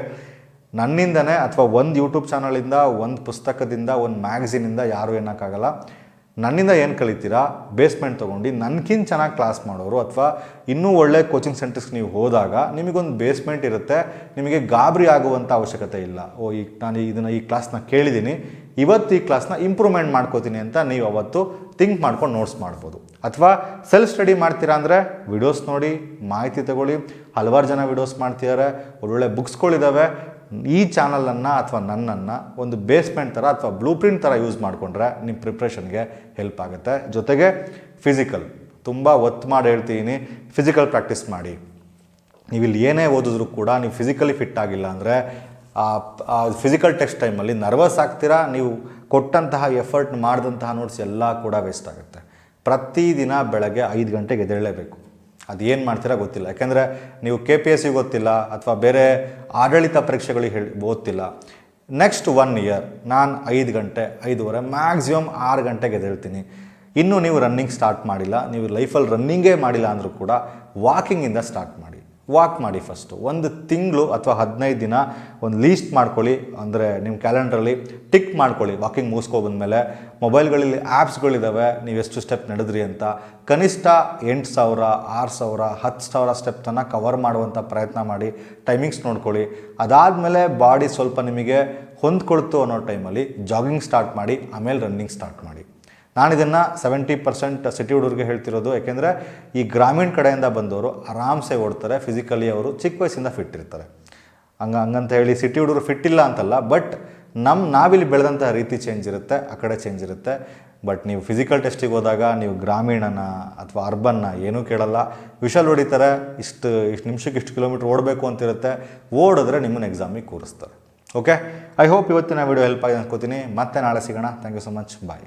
ನನ್ನಿಂದನೇ ಅಥವಾ ಒಂದು ಯೂಟ್ಯೂಬ್ ಚಾನಲಿಂದ, ಒಂದು ಪುಸ್ತಕದಿಂದ, ಒಂದು ಮ್ಯಾಗಝೀನಿಂದ ಯಾರೂ ಏನಕ್ಕಾಗಲ್ಲ ನನ್ನಿಂದ ಏನು ಕಲಿತೀರಾ? ಬೇಸ್ಮೆಂಟ್ ತೊಗೊಂಡು ನನ್ಗಿಂತ ಚೆನ್ನಾಗಿ ಕ್ಲಾಸ್ ಮಾಡೋರು ಅಥವಾ ಇನ್ನೂ ಒಳ್ಳೆ ಕೋಚಿಂಗ್ ಸೆಂಟರ್ಸ್ಗೆ ನೀವು ಹೋದಾಗ ನಿಮಗೊಂದು ಬೇಸ್ಮೆಂಟ್ ಇರುತ್ತೆ. ನಿಮಗೆ ಗಾಬರಿ ಆಗುವಂಥ ಅವಶ್ಯಕತೆ ಇಲ್ಲ. ಓ ಈಗ ನಾನು ಇದನ್ನು ಈ ಕ್ಲಾಸ್ನ ಕೇಳಿದ್ದೀನಿ ಇವತ್ತು ಈ ಕ್ಲಾಸ್ನ ಇಂಪ್ರೂವ್ಮೆಂಟ್ ಮಾಡ್ಕೋತೀನಿ ಅಂತ ನೀವು ಅವತ್ತು ಥಿಂಕ್ ಮಾಡ್ಕೊಂಡು ನೋಟ್ಸ್ ಮಾಡ್ಬೋದು. ಅಥವಾ ಸೆಲ್ಫ್ ಸ್ಟಡಿ ಮಾಡ್ತೀರಾ ಅಂದರೆ ವಿಡಿಯೋಸ್ ನೋಡಿ, ಮಾಹಿತಿ ತಗೊಳ್ಳಿ. ಹಲವಾರು ಜನ ವಿಡಿಯೋಸ್ ಮಾಡ್ತಿದ್ದಾರೆ. ಒಳ್ಳೊಳ್ಳೆ ಬುಕ್ಸ್ಗಳಿದ್ದಾವೆ ಈ ಚಾನಲನ್ನು ಅಥವಾ ನನ್ನನ್ನು ಒಂದು ಬೇಸ್ಮೆಂಟ್ ಥರ ಅಥವಾ ಬ್ಲೂ ಪ್ರಿಂಟ್ ಥರ ಯೂಸ್ ಮಾಡಿಕೊಂಡ್ರೆ ನಿಮ್ಮ ಪ್ರಿಪ್ರೇಷನ್ಗೆ ಹೆಲ್ಪ್ ಆಗುತ್ತೆ. ಜೊತೆಗೆ ಫಿಸಿಕಲ್ ತುಂಬ ಒತ್ತು ಮಾಡಿ ಹೇಳ್ತೀನಿ. ಫಿಸಿಕಲ್ ಪ್ರಾಕ್ಟೀಸ್ ಮಾಡಿ. ನೀವು ಇಲ್ಲಿ ಏನೇ ಓದಿದ್ರು ಕೂಡ ನೀವು ಫಿಸಿಕಲಿ ಫಿಟ್ ಆಗಿಲ್ಲ ಅಂದರೆ ಆ ಫಿಸಿಕಲ್ ಟೆಸ್ಟ್ ಟೈಮಲ್ಲಿ ನರ್ವಸ್ ಆಗ್ತೀರಾ? ನೀವು ಕೊಟ್ಟಂತಹ ಎಫರ್ಟ್ ಮಾಡಿದಂತಹ ನೋಟ್ಸ್ ಎಲ್ಲ ಕೂಡ ವೇಸ್ಟ್ ಆಗುತ್ತೆ. ಪ್ರತಿದಿನ ಬೆಳಗ್ಗೆ ಐದು ಗಂಟೆಗೆ ಎದ್ದೇಳಲೇಬೇಕು. ಅದು ಏನು ಮಾಡ್ತೀರಾ ಗೊತ್ತಿಲ್ಲ. ಯಾಕೆಂದರೆ ನೀವು ಕೆ ಪಿ ಎಸ್ ಸಿ ಗೊತ್ತಿಲ್ಲ ಅಥವಾ ಬೇರೆ ಆಡಳಿತ ಪರೀಕ್ಷೆಗಳಿಗೆ ಹೇಳಿ ಓದ್ತಿಲ್ಲ. ನೆಕ್ಸ್ಟ್ ಒನ್ ಇಯರ್ ನಾನು ಐದು ಗಂಟೆ, ಐದೂವರೆ ಮ್ಯಾಕ್ಸಿಮಮ್ ಆರು ಗಂಟೆಗೆ ಎದ್ದೇಳ್ತೀನಿ. ಇನ್ನೂ ನೀವು ರನ್ನಿಂಗ್ ಸ್ಟಾರ್ಟ್ ಮಾಡಿಲ್ಲ, ನೀವು ಲೈಫಲ್ಲಿ ರನ್ನಿಂಗೇ ಮಾಡಿಲ್ಲ ಅಂದರೂ ಕೂಡ ವಾಕಿಂಗಿಂದ ಸ್ಟಾರ್ಟ್ ಮಾಡಿ. ವಾಕ್ ಮಾಡಿ ಫಸ್ಟು ಒಂದು ತಿಂಗಳು ಅಥವಾ ಹದಿನೈದು ದಿನ ಒಂದು ಲೀಸ್ಟ್ ಮಾಡ್ಕೊಳ್ಳಿ. ಅಂದರೆ ನಿಮ್ಮ ಕ್ಯಾಲೆಂಡ್ರಲ್ಲಿ ಟಿಕ್ ಮಾಡ್ಕೊಳ್ಳಿ. ವಾಕಿಂಗ್ ಮುಗಿಸ್ಕೊಬಂದ್ಮೇಲೆ ಮೊಬೈಲ್ಗಳಲ್ಲಿ ಆ್ಯಪ್ಸ್ಗಳಿದ್ದಾವೆ ನೀವು ಎಷ್ಟು ಸ್ಟೆಪ್ ನಡೆದ್ರಿ ಅಂತ. ಕನಿಷ್ಠ ಎಂಟು ಸಾವಿರ, ಆರು ಸಾವಿರ, ಹತ್ತು ಸಾವಿರ ಸ್ಟೆಪ್ ತನಕ ಕವರ್ ಮಾಡುವಂಥ ಪ್ರಯತ್ನ ಮಾಡಿ ಟೈಮಿಂಗ್ಸ್ ನೋಡ್ಕೊಳ್ಳಿ. ಅದಾದಮೇಲೆ ಬಾಡಿ ಸ್ವಲ್ಪ ನಿಮಗೆ ಹೊಂದ್ಕೊಳ್ತು ಅನ್ನೋ ಟೈಮಲ್ಲಿ ಜಾಗಿಂಗ್ ಸ್ಟಾರ್ಟ್ ಮಾಡಿ, ಆಮೇಲೆ ರನ್ನಿಂಗ್ ಸ್ಟಾರ್ಟ್ ಮಾಡಿ. ನಾನು ಇದನ್ನು ಸೆವೆಂಟಿ ಪರ್ಸೆಂಟ್ ಸಿಟಿ ಹುಡುಗರಿಗೆ ಹೇಳ್ತಿರೋದು. ಯಾಕೆಂದರೆ ಈ ಗ್ರಾಮೀಣ ಕಡೆಯಿಂದ ಬಂದವರು ಆರಾಮ್ಸೆ ಓಡ್ತಾರೆ ಫಿಸಿಕಲಿ ಅವರು ಚಿಕ್ಕ ವಯಸ್ಸಿಂದ ಫಿಟ್ ಇರ್ತಾರೆ. ಹಂಗ, ಹಂಗಂತ ಹೇಳಿ ಸಿಟಿ ಹುಡುಗರು ಫಿಟ್ ಇಲ್ಲ ಅಂತಲ್ಲ ಬಟ್ ನಮ್ಮ ನಾವಿಲ್ಲಿ ಬೆಳೆದಂಥ ರೀತಿ ಚೇಂಜ್ ಇರುತ್ತೆ, ಆ ಕಡೆ ಚೇಂಜ್ ಇರುತ್ತೆ. ಬಟ್ ನೀವು ಫಿಸಿಕಲ್ ಟೆಸ್ಟಿಗೆ ಹೋದಾಗ ನೀವು ಗ್ರಾಮೀಣನ ಅಥವಾ ಅರ್ಬನ್ನ ಏನೂ ಕೇಳಲ್ಲ. ವಿಷಲ್ ಹೊಡಿತಾರೆ ಇಷ್ಟು ಇಷ್ಟು ನಿಮಿಷಕ್ಕೆ ಇಷ್ಟು ಕಿಲೋಮೀಟ್ರ್ ಓಡಬೇಕು ಅಂತಿರುತ್ತೆ ಓಡಿದ್ರೆ ನಿಮ್ಮನ್ನ ಎಕ್ಸಾಮಿಗೆ ಕೂರಿಸ್ತಾರೆ. ಓಕೆ ಐ ಹೋಪ್ ಇವತ್ತಿನ ವಿಡಿಯೋ ಹೆಲ್ಪ್ ಆಗಿದೆ ಅನ್ಕೋತೀನಿ. ಮತ್ತೆ ನಾಳೆ ಸಿಗೋಣ. Thank you so much bye